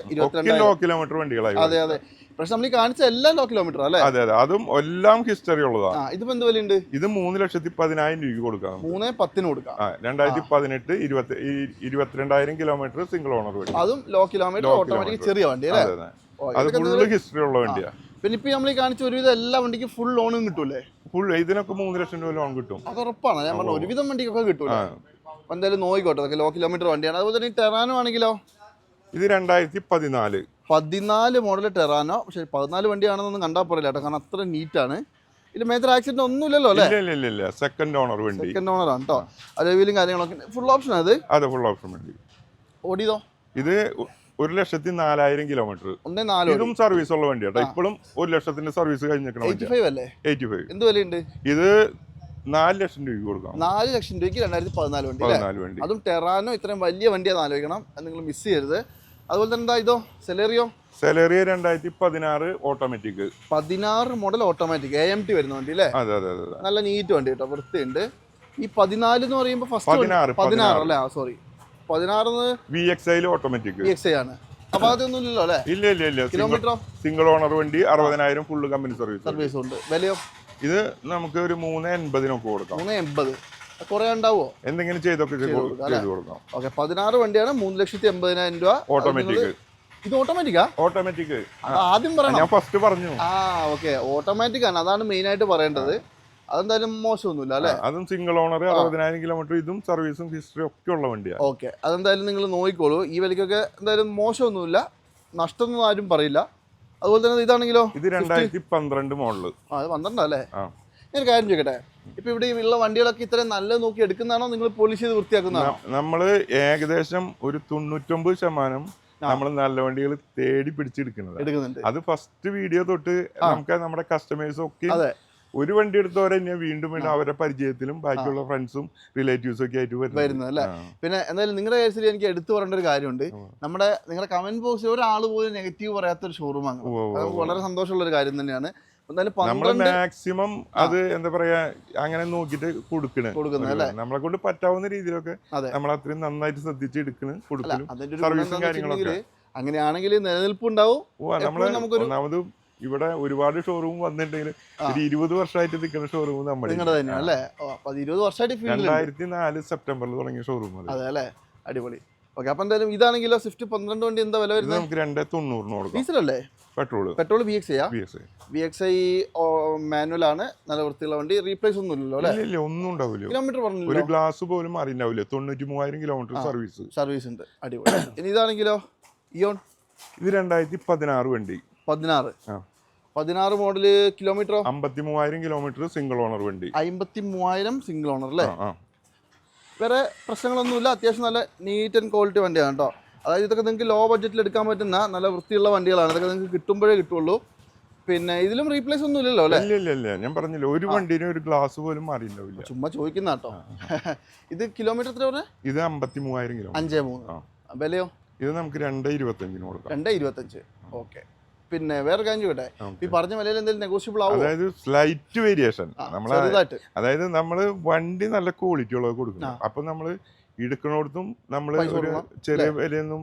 ലോ കിലോമീറ്റർ വണ്ടികളായി അതെ അതെ. പക്ഷെ നമ്മൾ കാണിച്ച എല്ലാം ലോ കിലോമീറ്റർ അല്ലേ? അതെ അതെ. അതും എല്ലാം ഹിസ്റ്ററി ഉള്ളതാണ് ഇതിപ്പോ എന്ത് വിലയുണ്ട്? ഇത് മൂന്ന് ലക്ഷത്തി പതിനായിരം രൂപ കൊടുക്കാം മൂന്ന് പത്തിന് കൊടുക്കാം. രണ്ടായിരത്തി പതിനെട്ട് ഇരുപത്തി ഇരുപത്തിരണ്ടായിരം കിലോമീറ്റർ സിംഗിൾ ഓണർ വണ്ടി. അതും ലോ കിലോമീറ്റർ ഓട്ടോമാറ്റിക് ചെറിയ വണ്ടി അല്ലേ? അതെ ഫുള്ള് ഹിസ്റ്ററി ഉള്ള വണ്ടിയാ. പിന്നെ ഇപ്പൊ നമ്മൾ കാണിച്ച ഒരുവിധം എല്ലാ വണ്ടിക്ക് ഫുൾ ലോണും കിട്ടൂലേ? ഫുൾ ഇതിനൊക്കെ മൂന്ന് ലക്ഷം രൂപ ലോൺ കിട്ടും. അത് ഉറപ്പാണ്. ഞാൻ പറഞ്ഞ ഒരുവിധം വണ്ടിക്കൊക്കെ കിട്ടൂലേ? എന്തായാലും നോക്കിക്കോട്ടെ. അതൊക്കെ ലോ കിലോമീറ്റർ വണ്ടിയാണ്. അതുപോലെ തന്നെ ടെറാനോ ആണെങ്കിലോ? ഇത് രണ്ടായിരത്തി പതിനാല്. പതിനാല് മോഡൽ ടെറാനോ പക്ഷെ പതിനാല് വണ്ടിയാണെന്നൊന്നും കണ്ടാൽ പറയില്ല കേട്ടോ കാരണം അത്ര നീറ്റാണ്. ഇതിൽ മേജർ ആക്സിഡന്റ് ഒന്നുമില്ലല്ലോ അല്ലേ? സെക്കൻഡ് ഓണർ വണ്ടി. സെക്കൻഡ് ഓണർ ആണ് കേട്ടോ കാര്യങ്ങളൊക്കെ ഫുൾ ഓപ്ഷൻ അത് അതെ ഫുൾ ഓപ്ഷൻ വണ്ടി. ഓടിയതോ? ഇത് ഒരു ലക്ഷത്തി നാലായിരം കിലോമീറ്റർ. ഒന്നേ നാല് ഇതും സർവീസ് ഉള്ള വണ്ടിയാട്ടോ. ഇപ്പോഴും ഒരു ലക്ഷത്തിന്റെ സർവീസ് കഴിഞ്ഞേക്കണം എയ്റ്റി ഫൈവ് അല്ലേ? എയ്റ്റി ഫൈവ് എന്ത് വിലയുണ്ട്? ഇത് നാല് ലക്ഷം രൂപ കൊടുക്കാം. നാല് ലക്ഷം രൂപയ്ക്ക് രണ്ടായിരത്തി പതിനാല് വണ്ടി പതിനാല് വണ്ടി. അതും ടെറാനോ ഇത്രയും വലിയ വണ്ടിയാണ് ആലോചിക്കണം. നിങ്ങൾ മിസ് ചെയ്യരുത്. അതുപോലെ തന്നെ എന്താ ഇതോ? സെലേറിയോ? സെലറിയ രണ്ടായിരത്തി പതിനാറ് ഓട്ടോമാറ്റിക് പതിനാറ് model automatic A M T വരുന്ന വണ്ടി അല്ലേ? അതെ അതെ അതെ. നല്ല നീറ്റ് വണ്ടി കേട്ടോ വൃത്തിയുണ്ട്. ഈ പതിനാല് എന്ന് പറയുമ്പോൾ ഫസ്റ്റ് പതിനാറ്, പതിനാറ്. അല്ലേ? സോറി പതിനാറ് വി എക്സ് ഐയിൽ ഓട്ടോമാറ്റിക് വി എക്സ് ഐ ആണ്. അല്ലേ? ഇല്ല ഇല്ല ഇല്ല. കിലോമീറ്ററോ സിംഗിൾ ഓണർ വണ്ടി അറുപതിനായിരം ഫുള്ള് കമ്പനി സർവീസ് സർവീസ് ഉണ്ട്. വിലയോ? ഇത് നമുക്ക് ഒരു മൂന്ന് എൺപതിനൊക്കെ കൊടുക്കാം. മൂന്ന് എൺപത്. കുറെ ഉണ്ടാവോ? എന്തെങ്കിലും ചെയ്തൊക്കെ ചെയ്ത് കൊടുക്കാം, ഓക്കെ പതിനാറ് വണ്ടിയാണ് മൂന്ന് ലക്ഷത്തി എൺപതിനായിരം രൂപ. ഓട്ടോമാറ്റിക് ഇത് ഓട്ടോമാറ്റിക്കാ ഓട്ടോമാറ്റിക് ആദ്യം പറയണം. ഞാൻ ഫസ്റ്റ് പറഞ്ഞു. ആ ഓക്കെ ഓട്ടോമാറ്റിക് ആണ്. അതാണ് മെയിൻ ആയിട്ട് പറയേണ്ടത്. അതെന്തായാലും മോശമൊന്നുമില്ല അല്ലേ? അതും സിംഗിൾ ഓണർ അറുപതിനായിരം കിലോമീറ്റർ ഇതും സർവീസും ഹിസ്റ്ററി ഒക്കെ ഉള്ള വണ്ടിയാണ് ഓക്കെ അതെന്തായാലും നിങ്ങൾ നോക്കിക്കോളൂ. ഈ വിലയ്ക്കൊക്കെ എന്തായാലും മോശമൊന്നുമില്ല. നഷ്ടമൊന്നും ആരും പറയില്ല. അതുപോലെ തന്നെ ഇതാണെങ്കിലോ ഇത് രണ്ടായിരത്തി പന്ത്രണ്ട് മോഡൽ. ആ അത് പന്ത്രണ്ടല്ലേ? ഞാൻ ഒരു കാര്യം ചോദിക്കട്ടെ? ഇപ്പൊ ഇവിടെ ഉള്ള വണ്ടികളൊക്കെ ഇത്രയും നല്ല നോക്കി എടുക്കുന്നതാണോ നിങ്ങൾ പോളിഷ് ചെയ്ത് വൃത്തിയാക്കുന്നതാണോ? നമ്മൾ ഏകദേശം ഒരു തൊണ്ണൂറ്റൊമ്പത് ശതമാനം നമ്മൾ നല്ല വണ്ടികൾ തേടി പിടിച്ചെടുക്കുന്നത് അത് ഫസ്റ്റ് വീഡിയോ തൊട്ട് നമുക്ക് നമ്മുടെ കസ്റ്റമേഴ്സ് ഒക്കെ ഒരു വണ്ടി എടുത്തവരെ ഞാൻ വീണ്ടും വീണ്ടും അവരെ പരിചയത്തിലും ബാക്കിയുള്ള ഫ്രണ്ട്സും റിലേറ്റീവ്സും ഒക്കെ ആയിട്ട് വരുന്നത്. അല്ലേ? പിന്നെ എന്തായാലും നിങ്ങളുടെ കേസിൽ എനിക്ക് എടുത്തു പറയേണ്ട ഒരു കാര്യമുണ്ട്. നമ്മുടെ നിങ്ങളുടെ കമന്റ് ബോക്സിൽ ഒരാൾ പോലും നെഗറ്റീവ് പറയാത്ത ഒരു ഷോറൂം ആണ് വളരെ സന്തോഷമുള്ള ഒരു കാര്യം തന്നെയാണ്. മാക്സിമം അത് എന്താ പറയാ അങ്ങനെ നോക്കിട്ട് കൊടുക്കണ്? നമ്മളെ കൊണ്ട് പറ്റാവുന്ന രീതിയിലൊക്കെ നമ്മൾ അത്രയും നന്നായിട്ട് ശ്രദ്ധിച്ച് എടുക്കണ് ഗുണം സർവീസും കാര്യങ്ങളൊക്കെ. അങ്ങനെയാണെങ്കിൽ നിലനിൽപ്പുണ്ടാവും. നമുക്കൊരു- ഒന്നാമത് ഇവിടെ ഒരുപാട് ഷോറൂം വന്നിട്ടുണ്ടെങ്കിൽ ഒരു ഇരുപത് വർഷമായിട്ട് നിൽക്കുന്ന ഷോറൂം നമ്മുടെ നിങ്ങളുടെ തന്നെയാണ് അല്ലേ? ഓ, അപ്പൊ അത് ഇരുപത് വർഷമായിട്ട് രണ്ടായിരത്തി നാല് സെപ്റ്റംബറിൽ തുടങ്ങിയ ഷോറൂം അതെ. അല്ലേ? അടിപൊളി. ഓക്കെ അപ്പൊ എന്തായാലും ഇതാണെങ്കിലോ സ്വിഫ്റ്റ് പന്ത്രണ്ട് വണ്ടി എന്താ വില വരുന്നത്? നമുക്ക് രണ്ട് തൊണ്ണൂറിന് കൊടുക്കാം. Petrol petrol B X B X I manual ആണ് നല്ല വൃത്തിയുള്ള വണ്ടി. റീപ്ലേസ് ഒന്നും ഇല്ലല്ലോ അല്ലേ? ഇല്ല ഒന്നും ഉണ്ടാവില്ല. കിലോമീറ്റർ ഒരു ഗ്ലാസ് പോലും മാറിണ്ടാവില്ല തൊണ്ണൂറ്റി മൂവായിരം കിലോമീറ്റർ സർവീസ്. സർവീസ് ഉണ്ട്. അടിപൊളി. ഇനി ഇതാണെങ്കിലോ? ഇയോൺ ഇത് രണ്ടായിരത്തി പതിനാറ് വണ്ടി. പതിനാറ്. പതിനാറ് മോഡൽ കിലോമീറ്ററോ അമ്പത്തി മൂവായിരം കിലോമീറ്റർ സിംഗിൾ ഓണർ വണ്ടി. അമ്പത്തി മൂവായിരം സിംഗിൾ ഓണർ അല്ലേ വേറെ പ്രശ്നങ്ങളൊന്നുമില്ല. അത്യാവശ്യം നല്ല നീറ്റ് ആൻഡ് ക്വാളിറ്റി വണ്ടിയാണ് കേട്ടോ. അതായത് ഇതൊക്കെ നിങ്ങൾക്ക് ലോ ബഡ്ജറ്റിൽ എടുക്കാൻ പറ്റുന്ന നല്ല വൃത്തിയുള്ള വണ്ടികളാണ്. ഇതൊക്കെ നിങ്ങൾക്ക് കിട്ടുമ്പോഴേ കിട്ടുള്ളൂ. പിന്നെ ഇതിലും റീപ്ലേസ് ഒന്നും ഇല്ലല്ലോ അല്ലേ? ഇല്ല ഇല്ല ഞാൻ പറഞ്ഞില്ല ഒരു വണ്ടിനും ഒരു ഗ്ലാസ് പോലും മാറിയില്ല ചുമ്മാ ചോദിക്കുന്ന കേട്ടോ. [laughs] ഇത് കിലോമീറ്റർ എത്ര പറഞ്ഞേ? ഇത് അമ്പത്തി മൂവായിരം കിലോ അഞ്ചേ മൂന്ന്. വിലയോ? ഇത് നമുക്ക് രണ്ടേ ഇരുപത്തഞ്ചിന് കൊടുക്കാം. രണ്ടേ ഇരുപത്തഞ്ച്. ഓക്കെ. പിന്നെ വേറെ കാര്യം ചോട്ടെ ഈ പറഞ്ഞ വിലയിൽ എന്തെങ്കിലും നെഗോഷ്യബിൾ ആവും? അതായത് സ്ലൈറ്റ് വേരിയേഷൻ നമ്മളെ അതായത് നമ്മൾ വണ്ടി നല്ല ക്വാളിറ്റി ഉള്ളത് കൊടുക്കുന്നു അപ്പൊ നമ്മൾ എടുക്കണോടത്തും നമ്മൾ ഒരു. ചെറിയ വിലയൊന്നും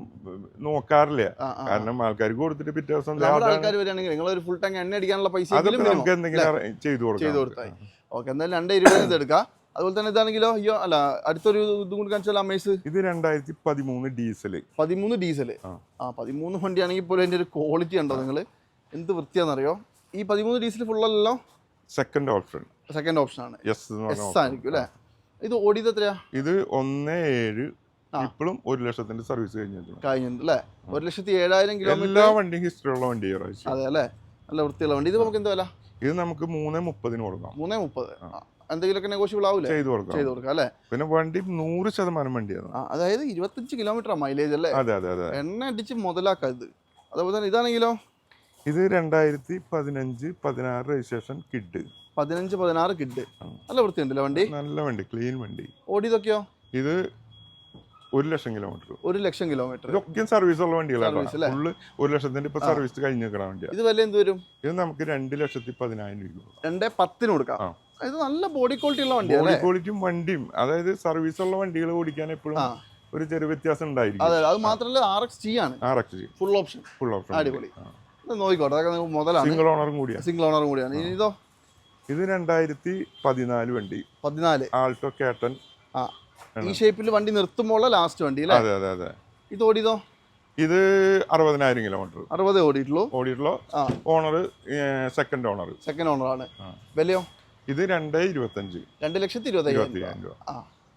നോക്കാറില്ല. കാരണം ആൾക്കാർക്ക് കൊടുത്തിട്ട് പിറ്റേ ദിവസം ആൾക്കാർ വരികയാണെങ്കിൽ നിങ്ങൾ ഒരു ഫുൾ ടാങ്ക് എണ്ണ അടിക്കാനുള്ള പൈസ നമുക്ക് എന്തെങ്കിലും ചെയ്തു കൊടുക്കാം. ഓക്കെ എന്തായാലും രണ്ട് ഇരുപത് എടുക്കാം. അതുപോലെ തന്നെ ഇതാണെങ്കിലോ അയ്യോ അല്ല അടുത്തൊരു ഇതും കൂടി കാണിച്ചാൽ അമേസ് ഇത് രണ്ടായിരത്തി പതിമൂന്ന് ഡീസൽ പതിമൂന്ന് ഡീസൽ ആ. പതിമൂന്ന് വണ്ടിയാണെങ്കിൽ പോലും അതിന്റെ ഒരു ക്വാളിറ്റി ഉണ്ടോ നിങ്ങൾ? എന്ത് വൃത്തിയാണെന്നറിയോ? ഈ പതിമൂന്ന് ഡീസൽ ഫുള്ളല്ലോ സെക്കൻഡ് ഓപ്ഷൻ സെക്കൻഡ് ഓപ്ഷൻ ആണ്. എസ്. ആയിരിക്കും അല്ലേ? ഇത് ഓടിയത് എത്രയാ? ഇത് ഒന്ന് ഏഴ്. ഇപ്പോഴും ഒരു ലക്ഷത്തിന്റെ സർവീസ് കഴിഞ്ഞിട്ടുണ്ട്. കഴിഞ്ഞിട്ടുണ്ട് അല്ലേ? ഒരു ലക്ഷത്തി ഏഴായിരം കിലോമീറ്റർ എല്ലാ വണ്ടിയും ഹിസ്റ്ററി ഉള്ള വണ്ടി അതെ അല്ലേ? നല്ല വൃത്തിയുള്ള വണ്ടി. ഇത് നമുക്ക് എന്താ വില? ഇത് നമുക്ക് മൂന്ന് മുപ്പതിന് കൊടുക്കാം. മൂന്ന് മുപ്പത്. എന്തെങ്കിലുമൊക്കെ നെഗോഷ്യബിൾ ആവില്ല ചെയ്തു കൊടുക്കാം. ചെയ്തു കൊടുക്കാം അല്ലേ? പിന്നെ വണ്ടി നൂറ് ശതമാനം വണ്ടിയാണ്. അതായത് ഇരുപത്തഞ്ച് കിലോമീറ്റർ മൈലേജ് അല്ലേ? അതെ അതെ അതെ. എണ്ണ അടിച്ച് മുതലാക്കാം ഇത്. അതുപോലെ തന്നെ ഇതാണെങ്കിലോ? ഇത് രണ്ടായിരത്തി പതിനഞ്ച് പതിനാറ് രജിസ്ട്രേഷൻ കിഡ് പതിനഞ്ച് പതിനാറ് കിഡ് നല്ല വൃത്തിയുണ്ടല്ലോ വണ്ടി? നല്ല വണ്ടി ക്ലീൻ വണ്ടി. ഓടിയതൊക്കെയോ? ഇത് ഒരു ലക്ഷം കിലോമീറ്റർ ഒരു ലക്ഷം കിലോമീറ്റർ ഒക്കെ സർവീസ് ഉള്ള വണ്ടികളാണ്? ഫുള്ള് ഒരു ലക്ഷത്തിന്റെ ഇപ്പൊ സർവീസ് കഴിഞ്ഞ് നിൽക്കണ വണ്ടിയാണ് ഇത് വില എന്ത് വരും? ഇത് നമുക്ക് രണ്ട് ലക്ഷത്തി പതിനായിരം രൂപ. രണ്ടേ പത്തിന് കൊടുക്കാം. ഇത് നല്ല ബോഡി ക്വാളിറ്റി ഉള്ള വണ്ടിയാണ് ബോഡി ക്വാളിറ്റിയും വണ്ടിയും. അതായത് സർവീസ് ഉള്ള വണ്ടികൾ ഓടിക്കാൻ എപ്പോഴും ഒരു ചെറിയ വ്യത്യാസം ഉണ്ടായിരിക്കും. അതെ അത് മാത്രമല്ല ആർ എക്സ് ജി ആണ്. R X G full option full option അടിപൊളി. നോക്കിക്കോട്ടെ അതൊക്കെ മുതലാണ്. സിംഗിൾ ഓണറും കൂടിയാണ്. സിംഗിൾ ഓണറും കൂടിയാണ്. ഇനി ഇതോ? ഇത് രണ്ടായിരത്തി പതിനാല് വണ്ടി. പതിനാല്. ആൾട്ടോ കേട്ടൻ ആ. ഈ ഷേപ്പിൽ വണ്ടി നിർത്തുമ്പോൾ ലാസ്റ്റ് വണ്ടി അല്ലേ? അതെ അതെ അതെ. ഇത് ഓടിയതോ? ഇത് അറുപതിനായിരം കിലോമീറ്റർ അറുപത് ഓടിയിട്ടുള്ളൂ. ഓടിയിട്ടുള്ളൂ. ഓണർ സെക്കൻഡ് ഓണർ സെക്കൻഡ് ഓണറാണ്. വിലയോ? ഇത് രണ്ട് ഇരുപത്തഞ്ച്. രണ്ട് ലക്ഷത്തി ഇരുപത്തയ്യായിരം രൂപ.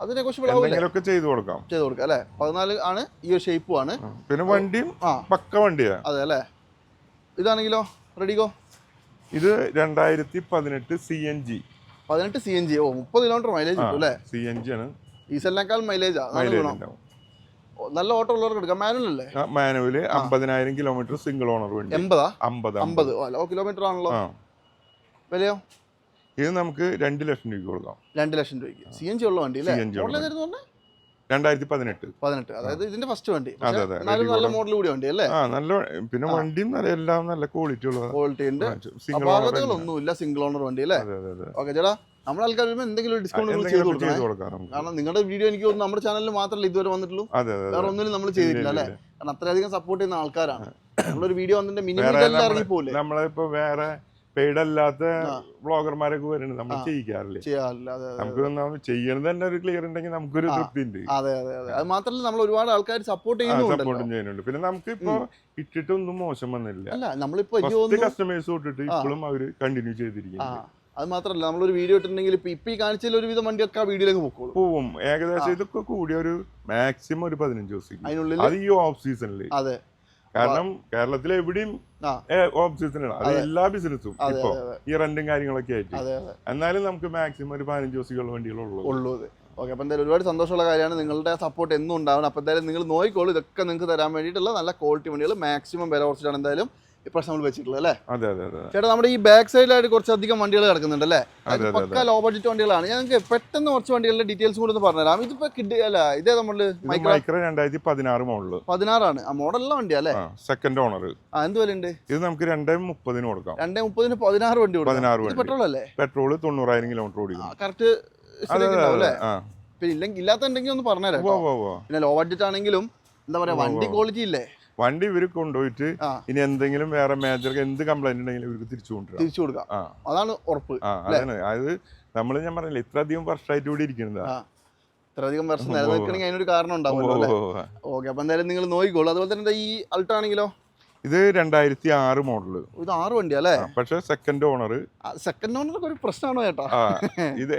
അതിനെ ആവൂലേ എന്തെങ്കിലുമൊക്കെ ചെയ്തു കൊടുക്കാം. ചെയ്തു കൊടുക്കാം അല്ലേ? പതിനാല് ആണ് ഈ ഒരു ഷേപ്പും ആണ്. പിന്നെ വണ്ടിയും പക്ക വണ്ടിയാണ് അതെ അല്ലേ? ഇതാണെങ്കിലോ റെഡിഗോ ഇത് രണ്ടായിരത്തി പതിനെട്ട് സി എൻ ജി പതിനെട്ട് സി എൻ ജി ഓ മുപ്പത് കിലോമീറ്റർ മൈലേജ് കിട്ടും അല്ലേ? സി എൻ ജി ആണ്. ഡീസലിനേക്കാൾ മൈലേജാ നല്ല ഓട്ടോ ഉള്ളവർക്ക് എടുക്കാം. മാനുവൽ അല്ലേ? മാനുവൽ അമ്പതിനായിരം കിലോമീറ്റർ സിംഗിൾ ഓണർ വേണ്ടി. എൺപതാ? അമ്പത് അമ്പത്. ഓ കിലോമീറ്റർ ആണല്ലോ. വിലയോ? ഇത് നമുക്ക് രണ്ട് ലക്ഷം രൂപ കൊടുക്കാം. രണ്ട് ലക്ഷം രൂപയ്ക്ക്. സി എൻ ജി ഉള്ള വണ്ടി രണ്ടായിരത്തി പതിനെട്ട്. പതിനെട്ട്. അതായത് ഇതിന്റെ ഫസ്റ്റ് വണ്ടി. അതെ, അതെ. നല്ല മോഡൽ കൂടി വണ്ടി അല്ലേ? ആ നല്ല പിന്നെ വണ്ടിയും നല്ല എല്ലാം നല്ല ക്വാളിറ്റി ഉള്ള ക്വാളിറ്റി ഉണ്ട്. സിംഗിൾ ഓണർ അപാകതകളൊന്നുമില്ല സിംഗിൾ ഓണർ വണ്ടി അല്ലേ? ഓക്കെ ചേട്ടാ നമ്മുടെ ആൾക്കാർ വരുമ്പോൾ എന്തെങ്കിലും ഡിസ്കൗണ്ട് ചെയ്ത് കൊടുക്കണം കൊടുക്കാം കാരണം നിങ്ങളുടെ വീഡിയോ എനിക്ക് തോന്നുന്നു നമ്മുടെ ചാനലിൽ മാത്രമല്ല ഇതുവരെ വന്നിട്ടുള്ളൂ? വേറെ ഒന്നിനും ഒന്നിലും നമ്മൾ ചെയ്തിട്ടില്ല അല്ലേ? കാരണം അത്രയധികം സപ്പോർട്ട് ചെയ്യുന്ന ആൾക്കാരാണ്. നമ്മളൊരു വീഡിയോ വന്നിട്ട് മിനിമം ഇറങ്ങി പോലെ നമ്മളിപ്പോ വേറെ പെയ്ഡ് അല്ലാത്ത ആ. വ്ളോഗർമാരൊക്കെ വരുന്നുണ്ട്. നമ്മൾ. ചെയ്യിക്കാറില്ല? ചെയ്യാറില്ല. നമുക്ക് ഒന്നാമത് ചെയ്യണത് തന്നെ ഒരു ക്ലിയർ ഉണ്ടെങ്കിൽ നമുക്കൊരു. തൃപ്തി ഉണ്ട് അതെ അതെ അതെ. അത് മാത്രമല്ല നമ്മൾ ഒരുപാട് ആൾക്കാർ സപ്പോർട്ട് ചെയ്യുന്നുണ്ടല്ലോ. സപ്പോർട്ടും ചെയ്യുന്നുണ്ട്. പിന്നെ നമുക്ക് ഇപ്പോ ഇട്ടിട്ടൊന്നും മോശം വന്നില്ല. അല്ല നമ്മളിപ്പോ കസ്റ്റമേഴ്സ് തൊട്ടിട്ട് ഇപ്പോഴും അവർ കണ്ടിന്യൂ ചെയ്തിരിക്കുന്നു അത് മാത്രമല്ല നമ്മളൊരു വീഡിയോ ഇട്ടിട്ടുണ്ടെങ്കിൽ ഇപ്പൊ ഇപ്പൊ ഈ കാണിച്ചതിൽ ഒരുവിധം വണ്ടിയൊക്കെ ആ വീഡിയോയിലേക്ക് പോകും പോവും. ഏകദേശം ഇതൊക്കെ കൂടിയ ഒരു മാക്സിമം ഒരു പതിനഞ്ച് ദിവസം അതിനുള്ളിൽ അത് ഈ ഓഫ് സീസണിൽ അതെ. കാരണം കേരളത്തിൽ എവിടെയും ഓഫ് സീസണാണ് അത്. എല്ലാ ബിസിനസ്സും ഇപ്പൊ ഈ റെന്റും കാര്യങ്ങളൊക്കെ ആയിട്ട്. എന്നാലും നമുക്ക് മാക്സിമം ഒരു പതിനഞ്ച് ദിവസമുള്ള വണ്ടികളുള്ളൂ ഉള്ളൂ. ഓക്കെ അപ്പം എന്തായാലും ഒരുപാട് സന്തോഷമുള്ള കാര്യമാണ്. നിങ്ങളുടെ സപ്പോർട്ട് എന്നും ഉണ്ടാവണം. അപ്പോൾ എന്തായാലും നിങ്ങൾ നോക്കിക്കോളൂ. ഇതൊക്കെ നിങ്ങൾക്ക് തരാൻ വേണ്ടിയിട്ടുള്ള നല്ല ക്വാളിറ്റി വണ്ടികൾ. മാക്സിമം വില കുറച്ചിട്ടാണ് എന്തായാലും ഇപ്രാവശ്യം നമ്മൾ വെച്ചിട്ടുള്ളത് അല്ലേ? അതെ അതെ അതെ ചേട്ടാ നമ്മുടെ ഈ ബാക്ക് സൈഡിലായിട്ട് കുറച്ചധികം വണ്ടികൾ കിടക്കുന്നുണ്ട് അല്ലേ? പക്ക ലോ ബഡ്ജറ്റ് വണ്ടികളാണ്. ഞങ്ങൾക്ക് പെട്ടെന്ന് കുറച്ച് വണ്ടികളുടെ ഡീറ്റെയിൽസ് കൂടി ഒന്ന് പറഞ്ഞുതരാം. ഇതിപ്പോ കിഡ് അല്ല ഇതേ മൈക്രോ മൈക്രോ രണ്ടായിരത്തി പതിനാറ് മോഡൽ. പതിനാറാണ്. ആ മോഡലുള്ള വണ്ടി അല്ലേ? സെക്കൻഡ് ഓണർ ആ എന്ത് വിലയുണ്ട്? ഇത് നമുക്ക് രണ്ടേ മുപ്പതിന് കൊടുക്കാം. രണ്ടേ മുപ്പതിന് പതിനാറ് വണ്ടി കൊടുക്കാം. പെട്രോൾ അല്ലേ? പെട്രോൾ തൊണ്ണൂറായിരം കിലോമീറ്റർ ഓടിക്കും. കറക്റ്റ് പിന്നെ ഇല്ലെങ്കിൽ ഇല്ലാത്തുണ്ടെങ്കിൽ ഒന്ന് പറഞ്ഞുതരാം. പിന്നെ ലോ ബഡ്ജറ്റ് ആണെങ്കിലും എന്താ പറയാ വണ്ടി ക്വാളിറ്റി ഇല്ലേ? വണ്ടി ഇവർ കൊണ്ടുപോയിട്ട് ഇനി എന്തെങ്കിലും വേറെ മേജർ എന്ത് കംപ്ലൈന്റ് ഉണ്ടെങ്കിലും ഇവർക്ക് തിരിച്ചു കൊണ്ടുവരാം. തിരിച്ചു കൊടുക്കാം. അതാണ് ഉറപ്പ് അതാണ്. അതായത് നമ്മൾ ഞാൻ പറഞ്ഞില്ല ഇത്ര അധികം വർഷമായിട്ട് ഇവിടെ ഇരിക്കുന്നതാ. ഇത്രയധികം വർഷം നിലനിൽക്കണമെങ്കിൽ അതിനൊരു കാരണം ഉണ്ടാവും ഓക്കെ അപ്പൊ എന്തായാലും നിങ്ങൾ നോക്കിക്കോളൂ. അതുപോലെ തന്നെ ഈ അൾട്ട ആണെങ്കിലോ? ഇത് രണ്ടായിരത്തി ആറ് മോഡൽ. ഇത് ആറ് വണ്ടി അല്ലേ? പക്ഷെ സെക്കൻഡ് ഓണർ സെക്കൻഡ് ഓണർ ഒരു പ്രശ്നമാണോ ചേട്ടാ. ഇത്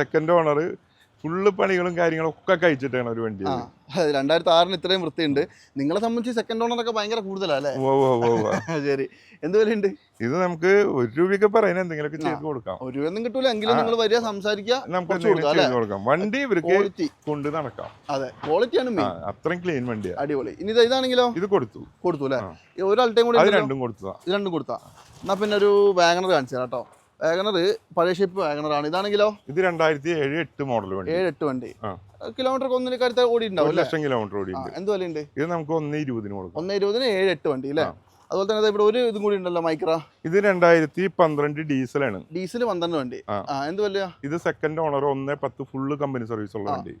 സെക്കൻഡ് ഓണർ ഫുള്ള് പണികളും കാര്യങ്ങളും ഒക്കെ കഴിച്ചിട്ടാണ് ഒരു വണ്ടി രണ്ടായിരത്തി ആറിന് ഇത്രയും വൃത്തിയുണ്ട്. നിങ്ങളെ സംബന്ധിച്ച് സെക്കൻഡ് ഓണർ ഒക്കെ ഭയങ്കര കൂടുതലല്ലേ. [laughs] ശരി. എന്ത് വിലയുണ്ട്? ഇത് നമുക്ക് ഒരു രൂപയൊക്കെ പറയുന്ന എന്തെങ്കിലുമൊക്കെ ചെയ്ത് കൊടുക്കാം. ഒരു രൂപയൊന്നും കിട്ടൂല. എങ്കിലും നിങ്ങൾ വരിക സംസാരിക്കുക നമുക്ക് കൊടുക്കാം, വണ്ടി ഇവർക്ക് കൊണ്ട് നടക്കാം. അതെ ക്വാളിറ്റിയാണ് അത്രയും ക്ലീൻ വണ്ടി അടിപൊളി. ഇനി ഇത് ഇതാണെങ്കിലോ? ഇത് കൊടുത്തു. കൊടുത്തു അല്ലേ. ഒരാളുടെയും കൂടി? രണ്ടും കൊടുത്താ രണ്ടും കൊടുത്താ. എന്നാ പിന്നെ ഒരു വാഗണർ കാണിച്ചു കേട്ടോ. വാഗണർ പഴയ ഷേപ്പ് വാഗണറാണ്. ഇതാണെങ്കിലോ? ഇത് രണ്ടായിരത്തി ഏഴ് എട്ട് മോഡൽ വണ്ടി. ഏഴ് എട്ട് വണ്ടി. കിലോമീറ്റർ ഒന്നിന് കാര്യത്തിൽ ഓടി ഒരു ലക്ഷം കിലോമീറ്റർ ഓടി എന്ത് വിലയുണ്ട്? ഇത് നമുക്ക് ഒന്ന് ഇരുപതിന് കൊടുക്കും. ഒന്ന് ഇരുപതിന് ഏഴ് എട്ട് വണ്ടി അല്ലേ? അതുപോലെ തന്നെ ഇവിടെ ഒരു ഇതും കൂടി ഉണ്ടല്ലോ മൈക്ര. ഇത് രണ്ടായിരത്തി പന്ത്രണ്ട് ഡീസലാണ്. ഡീസൽ പന്ത്രണ്ട് വണ്ടി. എന്ത് വില ഇത് സെക്കൻഡ് ഓണർ ഒന്ന് പത്ത് ഫുള്ള് കമ്പനി സർവീസ് ഉള്ള. വണ്ടി.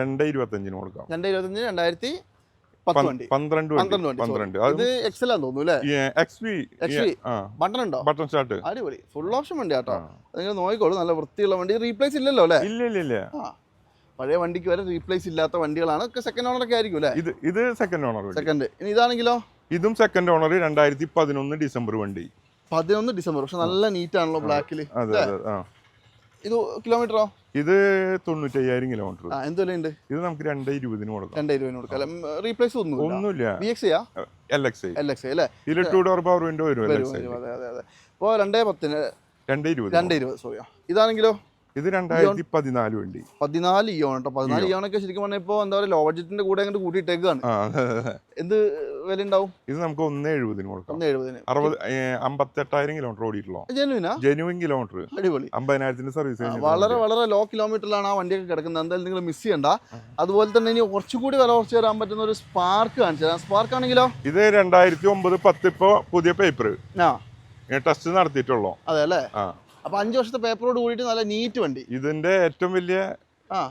രണ്ട് ഇരുപത്തഞ്ചിന് കൊടുക്കാം. രണ്ട് ഇരുപത്തഞ്ചിന് രണ്ടായിരത്തി പത്ത് വണ്ടി. പന്ത്രണ്ട് പന്ത്രണ്ട് വണ്ടി വണ്ടി പന്ത്രണ്ട് ഇത് തോന്നുന്നു അല്ലേ? എക്സ് ബട്ടൺ ഉണ്ടോ? ബട്ടൺ സ്റ്റാർട്ട് അടിപൊളി. ഫുൾ ഓപ്ഷൻ വണ്ടി കേട്ടോ നിങ്ങൾ നോക്കിക്കോളൂ നല്ല വൃത്തിയുള്ള വണ്ടി. റീപ്ലേസ് ഇല്ലല്ലോ അല്ലേ? ഇല്ല ഇല്ല ഇല്ല. പഴയ വണ്ടിക്ക് വരെ റീപ്ലേസ് ഇല്ലാത്ത വണ്ടികളാണ്. സെക്കൻഡ് ഓണർ ഒക്കെ ആയിരിക്കും അല്ലേ? ഇത് ഇത് സെക്കൻഡ് ഓണർ സെക്കൻഡ് ഇനി ഇതാണെങ്കിലോ? ഇതും സെക്കൻഡ് ഓണർ രണ്ടായിരത്തി പതിനൊന്ന് ഡിസംബർ വണ്ടി. പതിനൊന്ന് ഡിസംബർ. പക്ഷെ നല്ല നീറ്റ് ആണല്ലോ ബ്ലാക്കിൽ അതെ ഇത് കിലോമീറ്ററോ? ഇത് തൊണ്ണൂറ്റയ്യായിരം കിലോമീറ്റർ ആ എന്ത് വിലയുണ്ട്? ഇത് നമുക്ക് രണ്ടേ ഇരുപതിന് കൊടുക്കാം. രണ്ടേ ഇരുപതിന് കൊടുക്കാം. റീപ്ലേസ് ഒന്നും ഒന്നുമില്ല. B X L X L X അല്ലേ? ഇതിൽ ടു ഡോർ പവർ വിൻഡോ വരും അതെ അതെ അതെ. അപ്പോൾ രണ്ടേ പത്തിന് രണ്ടേ ഇരുപത് രണ്ടേ ഇരുപത് സോറിയാ ഇതാണെങ്കിലോ? ഇത് രണ്ടായിരത്തി പതിനാല് വണ്ടി. പതിനാല് ഇയോൺ കേട്ടോ പതിനാല് ഇയോണൊക്കെ ശരിക്കും പറഞ്ഞാൽ ഇപ്പോൾ എന്താ പറയുക ലോ ബഡ്ജറ്റിന്റെ കൂടെ അങ്ങോട്ട് കൂട്ടിയിട്ടേക്കാണ്. എന്ത് വില ഉണ്ടാവും ഇത് നമുക്ക് ഒന്ന് എഴുപതിന് കൊടുക്കാം. ഒന്ന് എഴുപതിന്. അറുപത് അമ്പത്തെട്ടായിരം കിലോമീറ്റർ ഓടിയിട്ടുള്ളൂ? ജെനുവിനാ ജെനുവിൻ കിലോമീറ്റർ അടിപൊളി. അമ്പതിനായിരത്തിന്റെ സർവീസ് വളരെ വളരെ ലോ കിലോമീറ്ററിലാണ് ആ വണ്ടിയൊക്കെ കിടക്കുന്നത്. എന്തായാലും നിങ്ങൾ മിസ് ചെയ്യണ്ട. അതുപോലെ തന്നെ ഇനി കുറച്ചുകൂടി വില കുറച്ച് തരാൻ പറ്റുന്ന ഒരു സ്പാർക്ക് കാണിച്ചു തരാം. സ്പാർക്ക് ആണെങ്കിലോ? ഇത് രണ്ടായിരത്തി ഒമ്പത് പത്ത് ഇപ്പോ പുതിയ പേപ്പർ ആ. ടെസ്റ്റ് നടത്തിയിട്ടുള്ളൂ? അതെ അല്ലേ? ആ. അപ്പൊ അഞ്ചു വർഷത്തെ പേപ്പറോട് കൂടിയിട്ട് നല്ല നീറ്റ് വണ്ടി. ഇതിന്റെ ഏറ്റവും വലിയ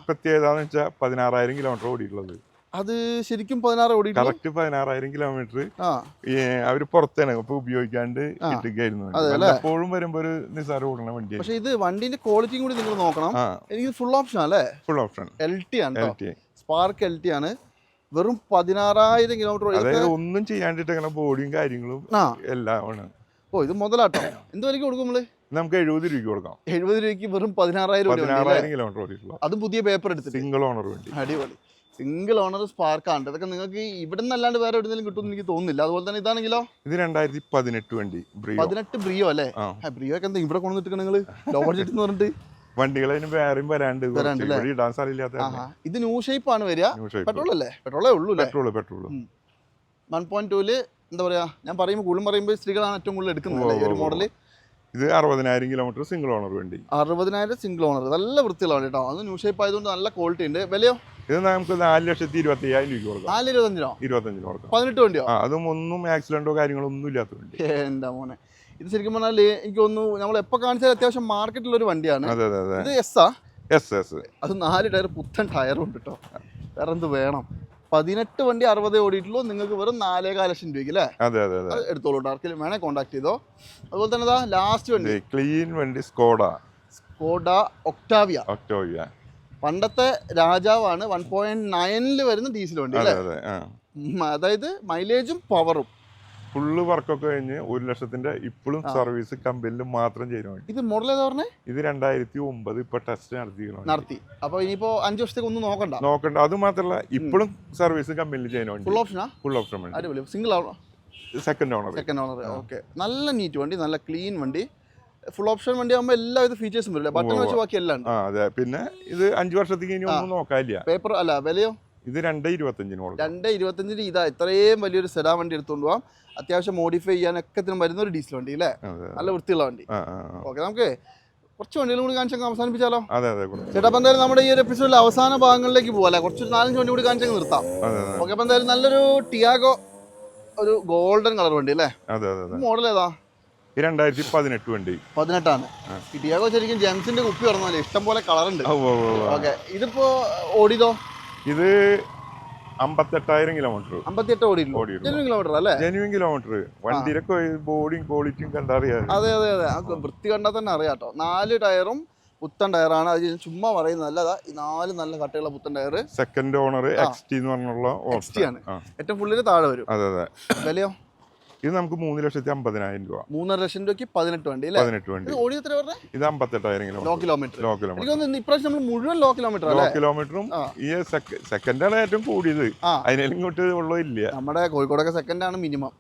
പ്രത്യേകത എന്ന് വെച്ചാൽ പതിനാറായിരം കിലോമീറ്റർ ഓടിയിട്ടുള്ളത്. അത് ശരിക്കും പതിനാറ് ഓടി കറക്റ്റ് പതിനാറായിരം കിലോമീറ്റർ അവർ പുറത്താണ് അപ്പൊ ഉപയോഗിക്കാണ്ട് കിട്ടുകയായിരുന്നു? എപ്പോഴും വരുമ്പോ ഒരു നിസാര ഓടണ വണ്ടി പക്ഷെ ഇത് വണ്ടിന്റെ ക്വാളിറ്റിയും കൂടി നിങ്ങൾ നോക്കണം. എനിക്ക് ഫുൾ ഓപ്ഷൻ അല്ലേ? ഫുൾ ഓപ്ഷൻ എൽ ടി ആണ് സ്പാർക്ക് എൽ ടി ആണ്. വെറും പതിനാറായിരം കിലോമീറ്റർ അതായത് ഒന്നും ചെയ്യാണ്ടിട്ട് അങ്ങനെ ബോഡിയും കാര്യങ്ങളും എല്ലാം ആണ്. ഓ ഇത് മുതലാട്ടോ. എന്ത് വിലക്ക് കൊടുക്കും നമ്മൾ? നമുക്ക് എഴുപത് രൂപയ്ക്ക് കൊടുക്കാം. എഴുപത് രൂപയ്ക്ക് വെറും പതിനാറായിരം? പതിനാറായിരം കിലോമീറ്റർ ഓടിയിട്ടുള്ള. അതും പുതിയ പേപ്പർ എടുത്തിട്ട്. സിംഗിൾ ഓണർ വേണ്ടി. അടിപൊളി. സിംഗിൾ ഓണർ സ്പാർക്ക് ആണ്. ഇതൊക്കെ നിങ്ങൾക്ക് ഇവിടെ നിന്ന് അല്ലാണ്ട് വേറെ എവിടെയെങ്കിലും കിട്ടും എനിക്ക് തോന്നുന്നില്ല. അതുപോലെ തന്നെ ഇതാണെങ്കിലോ? ഇത് രണ്ടായിരത്തി പതിനെട്ട് വണ്ടി. ബ്രിയോ പതിനെട്ട് ബ്രിയോ അല്ലേ? ബ്രിയോ ഒക്കെ എന്താ ഇവിടെ കൊണ്ടുവന്നിട്ട് നിങ്ങൾ എന്ന് പറഞ്ഞിട്ട്? വണ്ടികൾ അതിന് വേറെയും വരാണ്ട്? ഇടാൻ സ്ഥലമില്ലാത്ത ഇത് ന്യൂ ഷേപ്പ് ആണ് വരിക. പെട്രോൾ അല്ലേ? പെട്രോളേ ഉള്ളൂ പെട്രോൾ പെട്രോൾ വൺ പോയിന്റ് ടൂൽ എന്താ പറയാ? ഞാൻ പറയുമ്പോൾ കൂടുതലും പറയുമ്പോൾ സ്ത്രീകളാണ് ഏറ്റവും കൂടുതൽ എടുക്കുന്നത് ഒരു മോഡൽ ഇത് അറുപതിനായിരം കിലോമീറ്റർ സിംഗിൾ ഓണർ വേണ്ടി. അറുപതിനായിരം സിംഗിൾ ഓണർ നല്ല വൃത്തിയുള്ള കേട്ടോ. അത് ന്യൂ ഷേപ്പ് ആയതുകൊണ്ട് നല്ല ക്വാളിറ്റി ഉണ്ട്. വിലയോ? ഇത് നമുക്ക് നാല് ലക്ഷത്തി ഇരുപത്തി അയ്യായിരം രൂപ കൊടുക്കാം. നാല് ഇരുപത്തഞ്ചിനോ ഇരുപത്തഞ്ചിന് കൊടുക്കാം. പതിനെട്ട് വണ്ടിയോ? ആ അതും ഒന്നും ആക്സിഡന്റോ കാര്യങ്ങളോ ഒന്നും ഇല്ലാത്ത വണ്ടി. എന്താ മോനെ. ഇത് ശരിക്കും പറഞ്ഞാൽ എനിക്ക് ഒന്ന് നമ്മൾ എപ്പോൾ കാണിച്ചാൽ അത്യാവശ്യം മാർക്കറ്റിലൊരു വണ്ടിയാണ്. അതെ അതെ അതെ. ഇത് എസ് ആ? എസ് എസ് അത് നാല് ടയർ പുത്തൻ ടയറും ഉണ്ട് കേട്ടോ. വേറെ എന്ത് വേണം? പതിനെട്ട് വണ്ടി അറുപത് ഓടിയിട്ടുള്ളൂ. നിങ്ങൾക്ക് വെറും നാലേകാൽ ലക്ഷം രൂപയ്ക്ക് അല്ലേ? അതെ അതെ അതെ. എടുത്തോളൂ ആർക്കെങ്കിലും വേണേ കോൺടാക്ട് ചെയ്തോ. അതുപോലെ തന്നെ ഇതാ ലാസ്റ്റ് വണ്ടി. ക്ലീൻ വണ്ടി സ്കോഡ സ്കോഡ ഒക്ടാവിയ ഒക്ടാവിയ പണ്ടത്തെ രാജാവാണ് വൺ പോയിന്റ് നയനിൽ വരുന്ന ഡീസൽ വണ്ടി അല്ലേ? അതായത് മൈലേജും പവറും ഫുള്ള് വർക്കൊക്കെ കഴിഞ്ഞ് ഒരു ലക്ഷത്തിന്റെ ഇപ്പോഴും സർവീസ് കമ്പനിയിൽ മാത്രം ചെയ്യുന്നു ഇത് മോഡൽ ഏതാ പറഞ്ഞേ? ഇത് രണ്ടായിരത്തി ഒമ്പത് ഇപ്പൊ ടെസ്റ്റ് നടത്തിയിരിക്കണം നടത്തി. അപ്പൊ ഇനിയിപ്പോ അഞ്ച് വർഷത്തേക്ക് ഒന്നും നോക്കണ്ട? നോക്കണ്ട. അത് മാത്രല്ല ഇപ്പോഴും സർവീസ് കമ്പനിയിൽ ചെയ്യുന്നു ഫുൾ ഓപ്ഷനാ ഫുൾ ഓപ്ഷൻ അടിപൊളി. Single second owner second owner okay നല്ല നീറ്റ് വണ്ടി നല്ല ക്ലീൻ വണ്ടി. ഫുൾ ഓപ്ഷൻ വണ്ടി ആകുമ്പോൾ എല്ലാവിധ ഫീച്ചേഴ്സും വരില്ല? ബട്ടൺ വെച്ച് ബാക്കി എല്ലാം ഉണ്ട് അതെ. പിന്നെ ഇത് അഞ്ച് വർഷത്തേക്ക് ഇനി ഒന്നും നോക്കാനില്ല. പേപ്പർ അല്ല വിലയോ? ഇത് രണ്ട് ഇരുപത്തഞ്ചിന് രണ്ട് ഇരുപത്തഞ്ചിന് ഇതാ ഇത്രയും വലിയൊരു സെഡാ വണ്ടി എടുത്തുകൊണ്ട് പോവാം. അത്യാവശ്യം മോഡിഫൈ ചെയ്യാനൊക്കെ വരുന്ന ഒരു ഡീസൽ വണ്ടി അല്ലേ നല്ല വൃത്തിയുള്ള വണ്ടി. ഓക്കെ നമുക്ക് കുറച്ച് വണ്ടികളും കൂടി കാണിച്ചങ്ങ് അവസാനിപ്പിച്ചാലോ? അതെ അതെ ചേട്ടാ അപ്പം എന്തായാലും നമ്മുടെ ഈ ഒരു എപ്പിസോഡിൽ അവസാന ഭാഗങ്ങളിലേക്ക് പോകാം കുറച്ച് കുറച്ചൊരു നാലഞ്ച് വണ്ടി കൂടി കാണിച്ചങ്ങ് നിർത്താം. ഓക്കെ അപ്പം എന്തായാലും നല്ലൊരു ടിയാഗോ ഒരു ഗോൾഡൻ കളർ വണ്ടി അല്ലേ? അതെ അതെ മോഡൽ ഏതാ? രണ്ടായിരത്തി പതിനെട്ട് വണ്ടി. പതിനെട്ടാണ്. ടിയാഗോ ശരിക്കും ജെംസിന്റെ കുപ്പി പറഞ്ഞാലേ ഇഷ്ടം പോലെ ഉവ്വ്. ഓക്കെ ഇതിപ്പോ ഓടിയതോ? ഇത് അമ്പത്തെട്ടായിരം കിലോമീറ്റർ അമ്പത്തിയെട്ട് ഓടി. ജെനുവിൻ കിലോമീറ്റർ അല്ലേ? ജെനുവിൻ കിലോമീറ്റർ വണ്ടിയിലൊക്കെ ബോഡിയും ക്വാളിറ്റിയും കണ്ടറിയാം അതെ അതെ അതെ. വൃത്തി കണ്ടാൽ തന്നെ അറിയാം കേട്ടോ. നാല് ടയറും പുത്തൻ ടയറാണ്. അത് ചുമ്മാ പറയുന്നത് നല്ലതാ ഈ നാല് നല്ല കട്ടയുള്ള പുത്തൻ tyre second owner X T എന്ന് പറഞ്ഞുള്ള ടി ആണ്. ഏറ്റവും ഫുള്ളിൽ താഴെ വരും. അതെ അതെ. വിലയോ? ഇത് നമുക്ക് മൂന്ന് ലക്ഷത്തി അമ്പതിനായിരം രൂപ. മൂന്നര ലക്ഷം രൂപയ്ക്ക് പതിനെട്ട് വണ്ടി അല്ലേ? പതിനെട്ട് വണ്ടി. ഇത് ഓടി എത്ര പറഞ്ഞേ? ഇത് അമ്പത്തെട്ടായിരം ലോ കിലോമീറ്റർ ലോ കിലോമീറ്റർ ഇപ്രാവശ്യം നമ്മൾ മുഴുവൻ ലോ കിലോമീറ്റർ ലോ കിലോമീറ്ററും. ഈ സെക്കൻഡാണ് ഏറ്റവും കൂടിയത്. അതിനെങ്കിലും അതിനും ഇങ്ങോട്ട് ഉള്ളോ ഇല്ല. നമ്മുടെ കോഴിക്കോടൊക്കെ സെക്കൻഡ് ആണ് മിനിമം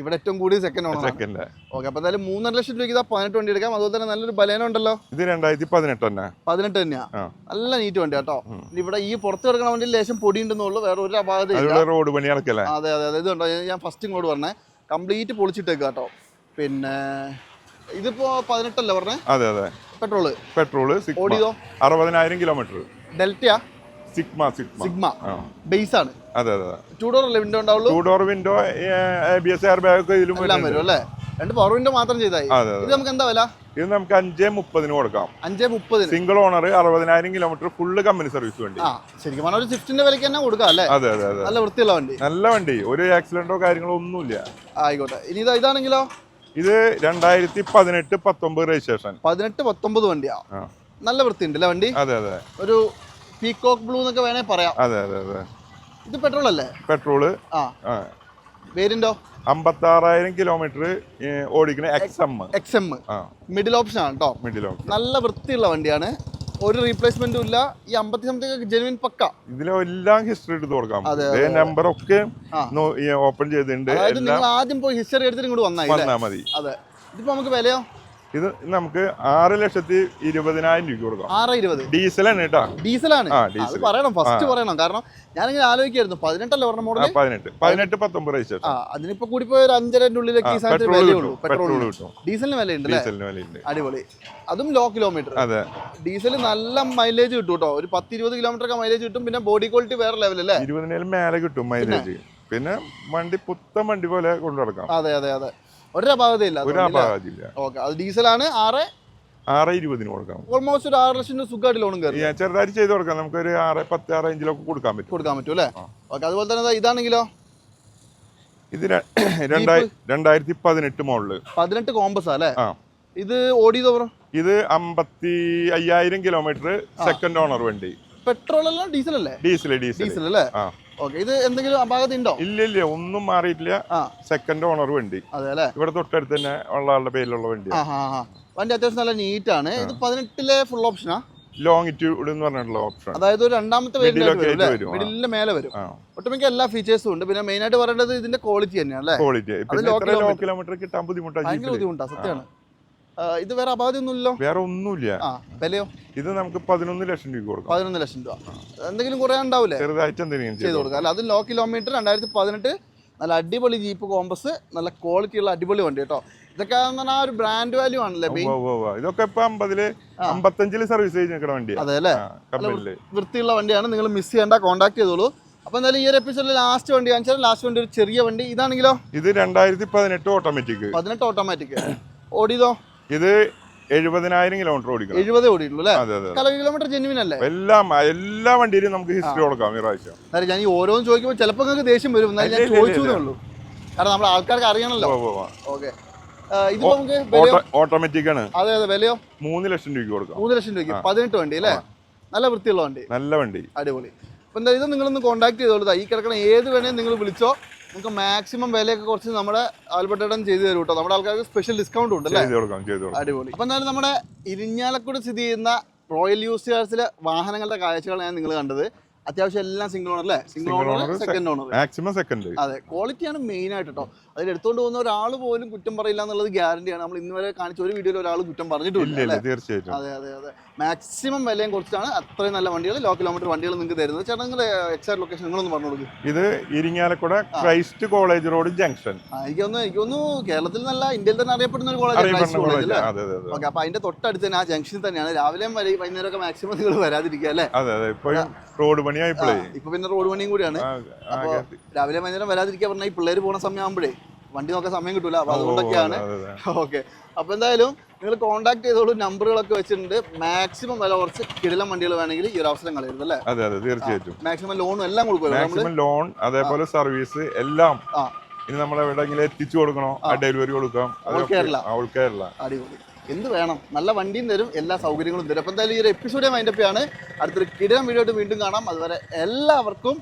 ഇവിടെ ഏറ്റവും കൂടിയ സെക്കൻഡ് ആണ്. സെക്കൻഡ് ഓക്കെ അപ്പൊ എന്തായാലും മൂന്നര ലക്ഷം രൂപയ്ക്ക് ഇതാ പതിനെട്ട് വണ്ടി എടുക്കാം. അതുപോലെ തന്നെ നല്ലൊരു ബലേന ഉണ്ടല്ലോ? ഇത് രണ്ടായിരത്തി പതിനെട്ട് തന്നെ. പതിനെട്ട് തന്നെയാ. നല്ല നീറ്റ് വണ്ടി കേട്ടോ. ഇവിടെ ഈ പുറത്ത് കിടക്കണ വണ്ടി ലേശം പൊടി ഉണ്ടെന്നുള്ളൂ വേറെ ഒരു അപാകത റോഡ് പണി അതെ അതെ അതെ. ഇതുണ്ടോ? ഞാൻ ഫസ്റ്റ് ഇങ്ങോട്ട് പറഞ്ഞേ. കംപ്ലീറ്റ് പൊളിച്ചിട്ടേക്ക് കേട്ടോ. പിന്നെ ഇതിപ്പോ പതിനെട്ടല്ലേ പറഞ്ഞേ? അതെ അതെ. പെട്രോൾ പെട്രോൾ ഓടിയോ? ഓടിയതോ അറുപതിനായിരം kilometre. ഡെൽറ്റയാ? Sigma Sigma. Sigma. Base ആണ് അതെ അതെ ടൂ ഡോർ അല്ലേ വിൻഡോ ഉണ്ടാവുള്ളൂ? Two door window A B S air bag ഇതിലും വരും അല്ലേ? രണ്ട് പവർ വിൻഡോ മാത്രം ചെയ്തായി. അതെ ഇത് നമുക്ക് എന്താ വില? ഇത് നമുക്ക് അഞ്ചേ മുപ്പതിന് കൊടുക്കാം. അഞ്ചേ മുപ്പതിന്. സിംഗിൾ ഓണർ അറുപതിനായിരം കിലോമീറ്റർ ഫുള്ള് കമ്പനി സർവീസ് വണ്ടി. ശരിക്കും പറഞ്ഞാൽ ഒരു സ്വിഫ്റ്റിന്റെ വിലയ്ക്ക് തന്നെ കൊടുക്കാം അല്ലേ? അതെ അതെ അതെ. നല്ല വൃത്തിയുള്ള വണ്ടി. നല്ല വണ്ടി. ഒരു ആക്സിഡന്റോ കാര്യങ്ങളോ ഒന്നുമില്ല. ആയിക്കോട്ടെ. ഇനി ഇതാ ഇതാണെങ്കിലോ? ഇത് രണ്ടായിരത്തി പതിനെട്ട് പത്തൊമ്പത് രജിസ്ട്രേഷൻ പതിനെട്ട് പത്തൊമ്പത് വണ്ടിയാ. നല്ല നല്ല വൃത്തിയുണ്ട് അല്ലേ വണ്ടി? അതെ അതെ. ഒരു പീകോക്ക് ബ്ലൂ എന്നൊക്കെ വേണേ പറയാം. അതെ അതെ അതെ. ഇത് പെട്രോൾ അല്ലേ? പെട്രോൾ ആ. ആ അമ്പത്തി അമ്പത്താറായിരം കിലോമീറ്റർ ഓടിക്കുന്ന X M X M middle option ആണ് കേട്ടോ മിഡിൽ ഓപ്ഷൻ നല്ല വൃത്തിയുള്ള വണ്ടിയാണ്. ഒരു റീപ്ലേസ്മെന്റും ഇല്ല. ഈ അമ്പത്തി സംതിങ് ജെനുവിൻ പക്ക ഇതിലെല്ലാം ഹിസ്റ്ററി എടുത്ത് കൊടുക്കാം. അതെ, നമ്പർ ഒക്കെ. ഓപ്പൺ ചെയ്തിട്ടുണ്ട്. നിങ്ങൾ ആദ്യം പോയി ഹിസ്റ്ററി എടുത്തിട്ട് ഇങ്ങോട്ട് വന്നാൽ മതി. അതെ. ഇതിപ്പോ നമുക്ക് വിലയോ? ഇത് നമുക്ക് ആറ് ലക്ഷത്തി ഇരുപതിനായിരം രൂപ കൊടുക്കാം. ആറ് ഇരുപത്. ഡീസലാണ് ആണ് ഡീസലാണ്. പറയണം ഫസ്റ്റ് പറയണം. കാരണം ഞാനിങ്ങനെ ആലോചിക്കായിരുന്നു പതിനെട്ടല്ലേ പറഞ്ഞ മോഡൽ പതിനെട്ട്. പതിനെട്ട് പത്തൊമ്പത് വയസ്സ് അതിനിപ്പോ കൂടി പോയ ഒരു അഞ്ചരന്റെ ഉള്ളിലേക്ക് ഈ സാധനത്തിന് വിലയുള്ളൂ പെട്രോൾ കിട്ടും. ഡീസലിന് വിലയുണ്ട് ഡീസലിന് വിലയുണ്ട്. അടിപൊളി. അതും ലോ കിലോമീറ്റർ അതെ. ഡീസൽ നല്ല മൈലേജ് കിട്ടും കേട്ടോ. ഒരു പത്ത് ഇരുപത് കിലോമീറ്റർ ഒക്കെ മൈലേജ് കിട്ടും പിന്നെ ബോഡി ക്വാളിറ്റി വേറെ ലെവൽ അല്ലേ? ഇരുപതിനായിരം മേലെ കിട്ടും മൈലേജ് പിന്നെ? വണ്ടി പുത്തൻ വണ്ടി പോലെ കൊണ്ടു നടക്കാം അതെ അതെ അതെ. ഒരു അപാകതയില്ല ഒരു ഓക്കെ അത് ഡീസലാണ് ആറ്? ആറ് ഇരുപതിന് കൊടുക്കാം. ഓൾമോസ്റ്റ് ഒരു ആറ് ലക്ഷം സുഖമായിട്ട് ലോണും കയറി. ചെറുതായിട്ട് ചെയ്ത് കൊടുക്കാം. നമുക്ക് ഒരു ആറ് പത്ത് ആറ് ഇഞ്ചിലൊക്കെ കൊടുക്കാൻ പറ്റും. കൊടുക്കാൻ പറ്റും അല്ലേ? ഓക്കെ അതുപോലെ തന്നെ ഇതാണെങ്കിലോ? ഇത് രണ്ടായിരത്തി പതിനെട്ട് മോഡൽ. പതിനെട്ട് കോമ്പസ് അല്ലേ? ഇത് ഓടിയതോ ഇത് അമ്പത്തി അയ്യായിരം കിലോമീറ്റർ സെക്കൻഡ് ഓണർ വണ്ടി. പെട്രോൾ അല്ല ഡീസൽ അല്ലേ? ഡീസൽ ഡീസൽ അല്ലേ? ആ. ഓക്കെ ഇത് എന്തെങ്കിലും അപാകത ഉണ്ടോ? ഇല്ല ഇല്ല ഒന്നും മാറിയിട്ടില്ല. സെക്കൻഡ് ഓണർ വണ്ടി. അതെ അല്ലേ? ഇവിടെ തൊട്ടടുത്ത് തന്നെ ഉള്ള ആളുടെ പേരിലുള്ള വണ്ടി വണ്ടി അത്യാവശ്യം നല്ല നീറ്റ് ആണ്. ഇത് പതിനെട്ടിലെ ഫുൾ ഓപ്ഷനാ ലോങ്ങിറ്റ്യൂഡ് എന്ന് പറഞ്ഞിട്ടുള്ള ഓപ്ഷൻ അതായത് ഒരു രണ്ടാമത്തെ. മിഡിലിന്റെ മേലെ വരും. ഒട്ടുമിക്ക എല്ലാ ഫീച്ചേഴ്സും ഉണ്ട്. പിന്നെ മെയിൻ ആയിട്ട് പറയേണ്ടത് ഇതിന്റെ ക്വാളിറ്റി തന്നെയാണ് അല്ലേ? ക്വാളിറ്റി. കിലോമീറ്റർ. കിട്ടാൻ ബുദ്ധിമുട്ടാണ് ബുദ്ധിമുട്ടാണ് സത്യമാണ് ഇത് വേറെ അപാധി ഒന്നുമില്ലല്ലോ വേറെ ഒന്നുമില്ല. ആ വിലയോ? ഇത് നമുക്ക് പതിനൊന്ന് ലക്ഷം രൂപ കൊടുക്കാം. പതിനൊന്ന് ലക്ഷം രൂപ. എന്തെങ്കിലും കുറയാൻ ഉണ്ടാവില്ലേ? ചെറുതായിട്ട് എന്തെങ്കിലും ചെയ്ത് കൊടുക്കാം. അല്ല അത് ലോ കിലോമീറ്റർ രണ്ടായിരത്തി പതിനെട്ട് നല്ല അടിപൊളി ജീപ്പ് കോമ്പസ് നല്ല ക്വാളിറ്റി ഉള്ള അടിപൊളി വണ്ടി കേട്ടോ. ഇതൊക്കെ ആ ഒരു ബ്രാൻഡ് വാല്യൂ ആണല്ലേ. ഇതൊക്കെ ഇപ്പൊ അമ്പതിൽ അമ്പത്തഞ്ചിൽ സർവീസ് ചെയ്ത് വണ്ടി അതെ അല്ലേ? വൃത്തിയുള്ള വണ്ടിയാണ്. നിങ്ങൾ മിസ് ചെയ്യേണ്ട കോൺടാക്ട് ചെയ്തോളൂ. അപ്പൊ എന്തായാലും ഈ ഒരു എപ്പിസോഡിൽ ലാസ്റ്റ് വണ്ടി കാണിച്ചാൽ ലാസ്റ്റ് വണ്ടി ഒരു ചെറിയ വണ്ടി. ഇതാണെങ്കിലോ? ഇത് രണ്ടായിരത്തി പതിനെട്ട് ഓട്ടോമാറ്റിക് പതിനെട്ട് ഓട്ടോമാറ്റിക് ഓടിയതോ? ഇത് എഴുപതിനായിരം കിലോമീറ്റർ ഓടിക്കണം. എഴുപത് ഓടിയിട്ടുള്ളൂ അല്ലേ? കിലോമീറ്റർ ജെന്യൂൻ അല്ലേ? എല്ലാം എല്ലാ വണ്ടിയിലും നമുക്ക് ഹിസ്റ്ററി കൊടുക്കാം ഈ പ്രാവശ്യം. ഞാൻ ഈ ഓരോന്ന് ചോദിക്കുമ്പോൾ ചിലപ്പോൾ നിങ്ങൾക്ക് ദേഷ്യം വരും. ഞാൻ ചോദിച്ചു ഉള്ളൂ. കാരണം നമ്മൾ ആൾക്കാർക്ക് അറിയണല്ലോ. ഓക്കെ. ഓട്ടോമാറ്റിക് ആണ്. അതെ അതെ വിലയോ? മൂന്ന് ലക്ഷം രൂപയ്ക്ക് കൊടുക്കാം. മൂന്ന് ലക്ഷം രൂപയ്ക്ക്. പതിനെട്ട് വണ്ടി അല്ലേ? നല്ല വൃത്തിയുള്ള വണ്ടി. നല്ല വണ്ടി. അടിപൊളി. അപ്പം എന്താ ഇത് നിങ്ങളൊന്ന് കോൺടാക്ട് ചെയ്തോളൂ ഈ കിടക്കണ ഏത് വേണേലും നിങ്ങൾ വിളിച്ചോ. നിങ്ങൾക്ക് മാക്സിമം വിലയൊക്കെ കുറച്ച് നമ്മുടെ ആൽബർട്ടേടൻ ചെയ്തു തരും കേട്ടോ. നമ്മുടെ ആൾക്കാർക്ക് സ്പെഷ്യൽ ഡിസ്കൗണ്ട് ഉണ്ട് അല്ലേ? ചെയ്ത് കൊടുക്കാം ചെയ്ത് കൊടുക്കാം. അടിപൊളി. അപ്പം എന്നാലും നമ്മുടെ ഇരിഞ്ഞാലക്കുട സ്ഥിതി ചെയ്യുന്ന റോയൽ യൂസേഴ്സിലെ വാഹനങ്ങളുടെ കാഴ്ചകളാണ് ഞാൻ നിങ്ങൾ കണ്ടത്. അത്യാവശ്യം എല്ലാം സിംഗിൾ ഓണർ അല്ലേ? Single owner second owner maximum second അതെ ക്വാളിറ്റിയാണ് മെയിൻ ആയിട്ട് കേട്ടോ അതിൽ എടുത്തുകൊണ്ട് പോകുന്ന ഒരാൾ പോലും കുറ്റം പറയില്ല എന്നുള്ളത് ഗ്യാരണ്ടിയാണ് നമ്മൾ ഇന്ന് വരെ കാണിച്ച ഒരു വീഡിയോയിൽ ഒരാൾ കുറ്റം പറഞ്ഞിട്ടില്ല തീർച്ചയായിട്ടും. അതെ അതെ അതെ. മാക്സിമം വിലയും കുറച്ചാണ് അത്രയും നല്ല വണ്ടികൾ ലോ കിലോമീറ്റർ വണ്ടികൾ നിങ്ങൾക്ക് തരുന്നത്. ചേട്ടാ നിങ്ങൾ എക്സാക്ട് ലൊക്കേഷൻ നിങ്ങളൊന്ന് പറഞ്ഞു കൊടുക്കും. ഇത് Irinjalakuda Christ college road junction എനിക്കൊന്ന് എനിക്കൊന്ന് കേരളത്തിൽ നല്ല ഇന്ത്യയിൽ തന്നെ അറിയപ്പെടുന്ന ഒരു കോളേജ് ക്രൈസ്റ്റ് കോളേജ് അല്ലേ? ഓക്കെ അപ്പൊ അതിന്റെ തൊട്ടടുത്ത് തന്നെ ആ ജംഗ്ഷൻ തന്നെയാണ്. രാവിലെയും വരെ വൈകുന്നേരമൊക്കെ മാക്സിമം നിങ്ങൾ വരാതിരിക്കുക അല്ലേ? അതെ അതെ. ഇപ്പൊ റോഡ് പണിയായി ഇപ്പൊ പിന്നെ റോഡ് പണിയും കൂടിയാണ്. അപ്പൊ രാവിലെ വൈകുന്നേരം വരാതിരിക്കുക പറഞ്ഞാൽ ഈ പിള്ളേര് പോണ സമയം ആകുമ്പോഴേ വണ്ടി നോക്കാൻ സമയം കിട്ടൂല. അപ്പൊ അതുകൊണ്ടൊക്കെയാണ്. അതെ, അതെ. ഓക്കെ അപ്പൊ എന്തായാലും നിങ്ങൾ കോൺടാക്ട് ചെയ്തോളൂ. നമ്പറുകളൊക്കെ വെച്ചിട്ടുണ്ട്. മാക്സിമം വില കുറച്ച് കിടിലം വണ്ടികൾ വേണമെങ്കിൽ ഈ ഒരു അവസരം കളയരുത് അല്ലേ? അതെ അതെ. തീർച്ചയായിട്ടും. മാക്സിമം ലോണും എല്ലാം മാക്സിമം ലോൺ അതേപോലെ സർവീസ് എല്ലാം ഇനി നമ്മൾ എവിടെയെങ്കിലും എത്തിച്ചു കൊടുക്കണോ? ഡെലിവറി കൊടുക്കാം. കേരള. അടിപൊളി. എന്ത് വേണം? നല്ല വണ്ടിയും തരും എല്ലാ സൗകര്യങ്ങളും തരും. അപ്പൊ എന്തായാലും ഈ ഒരു എപ്പിസോഡ് ആണ് അടുത്തൊരു കിടം വീഡിയോ വീണ്ടും കാണാം. അതുവരെ എല്ലാവർക്കും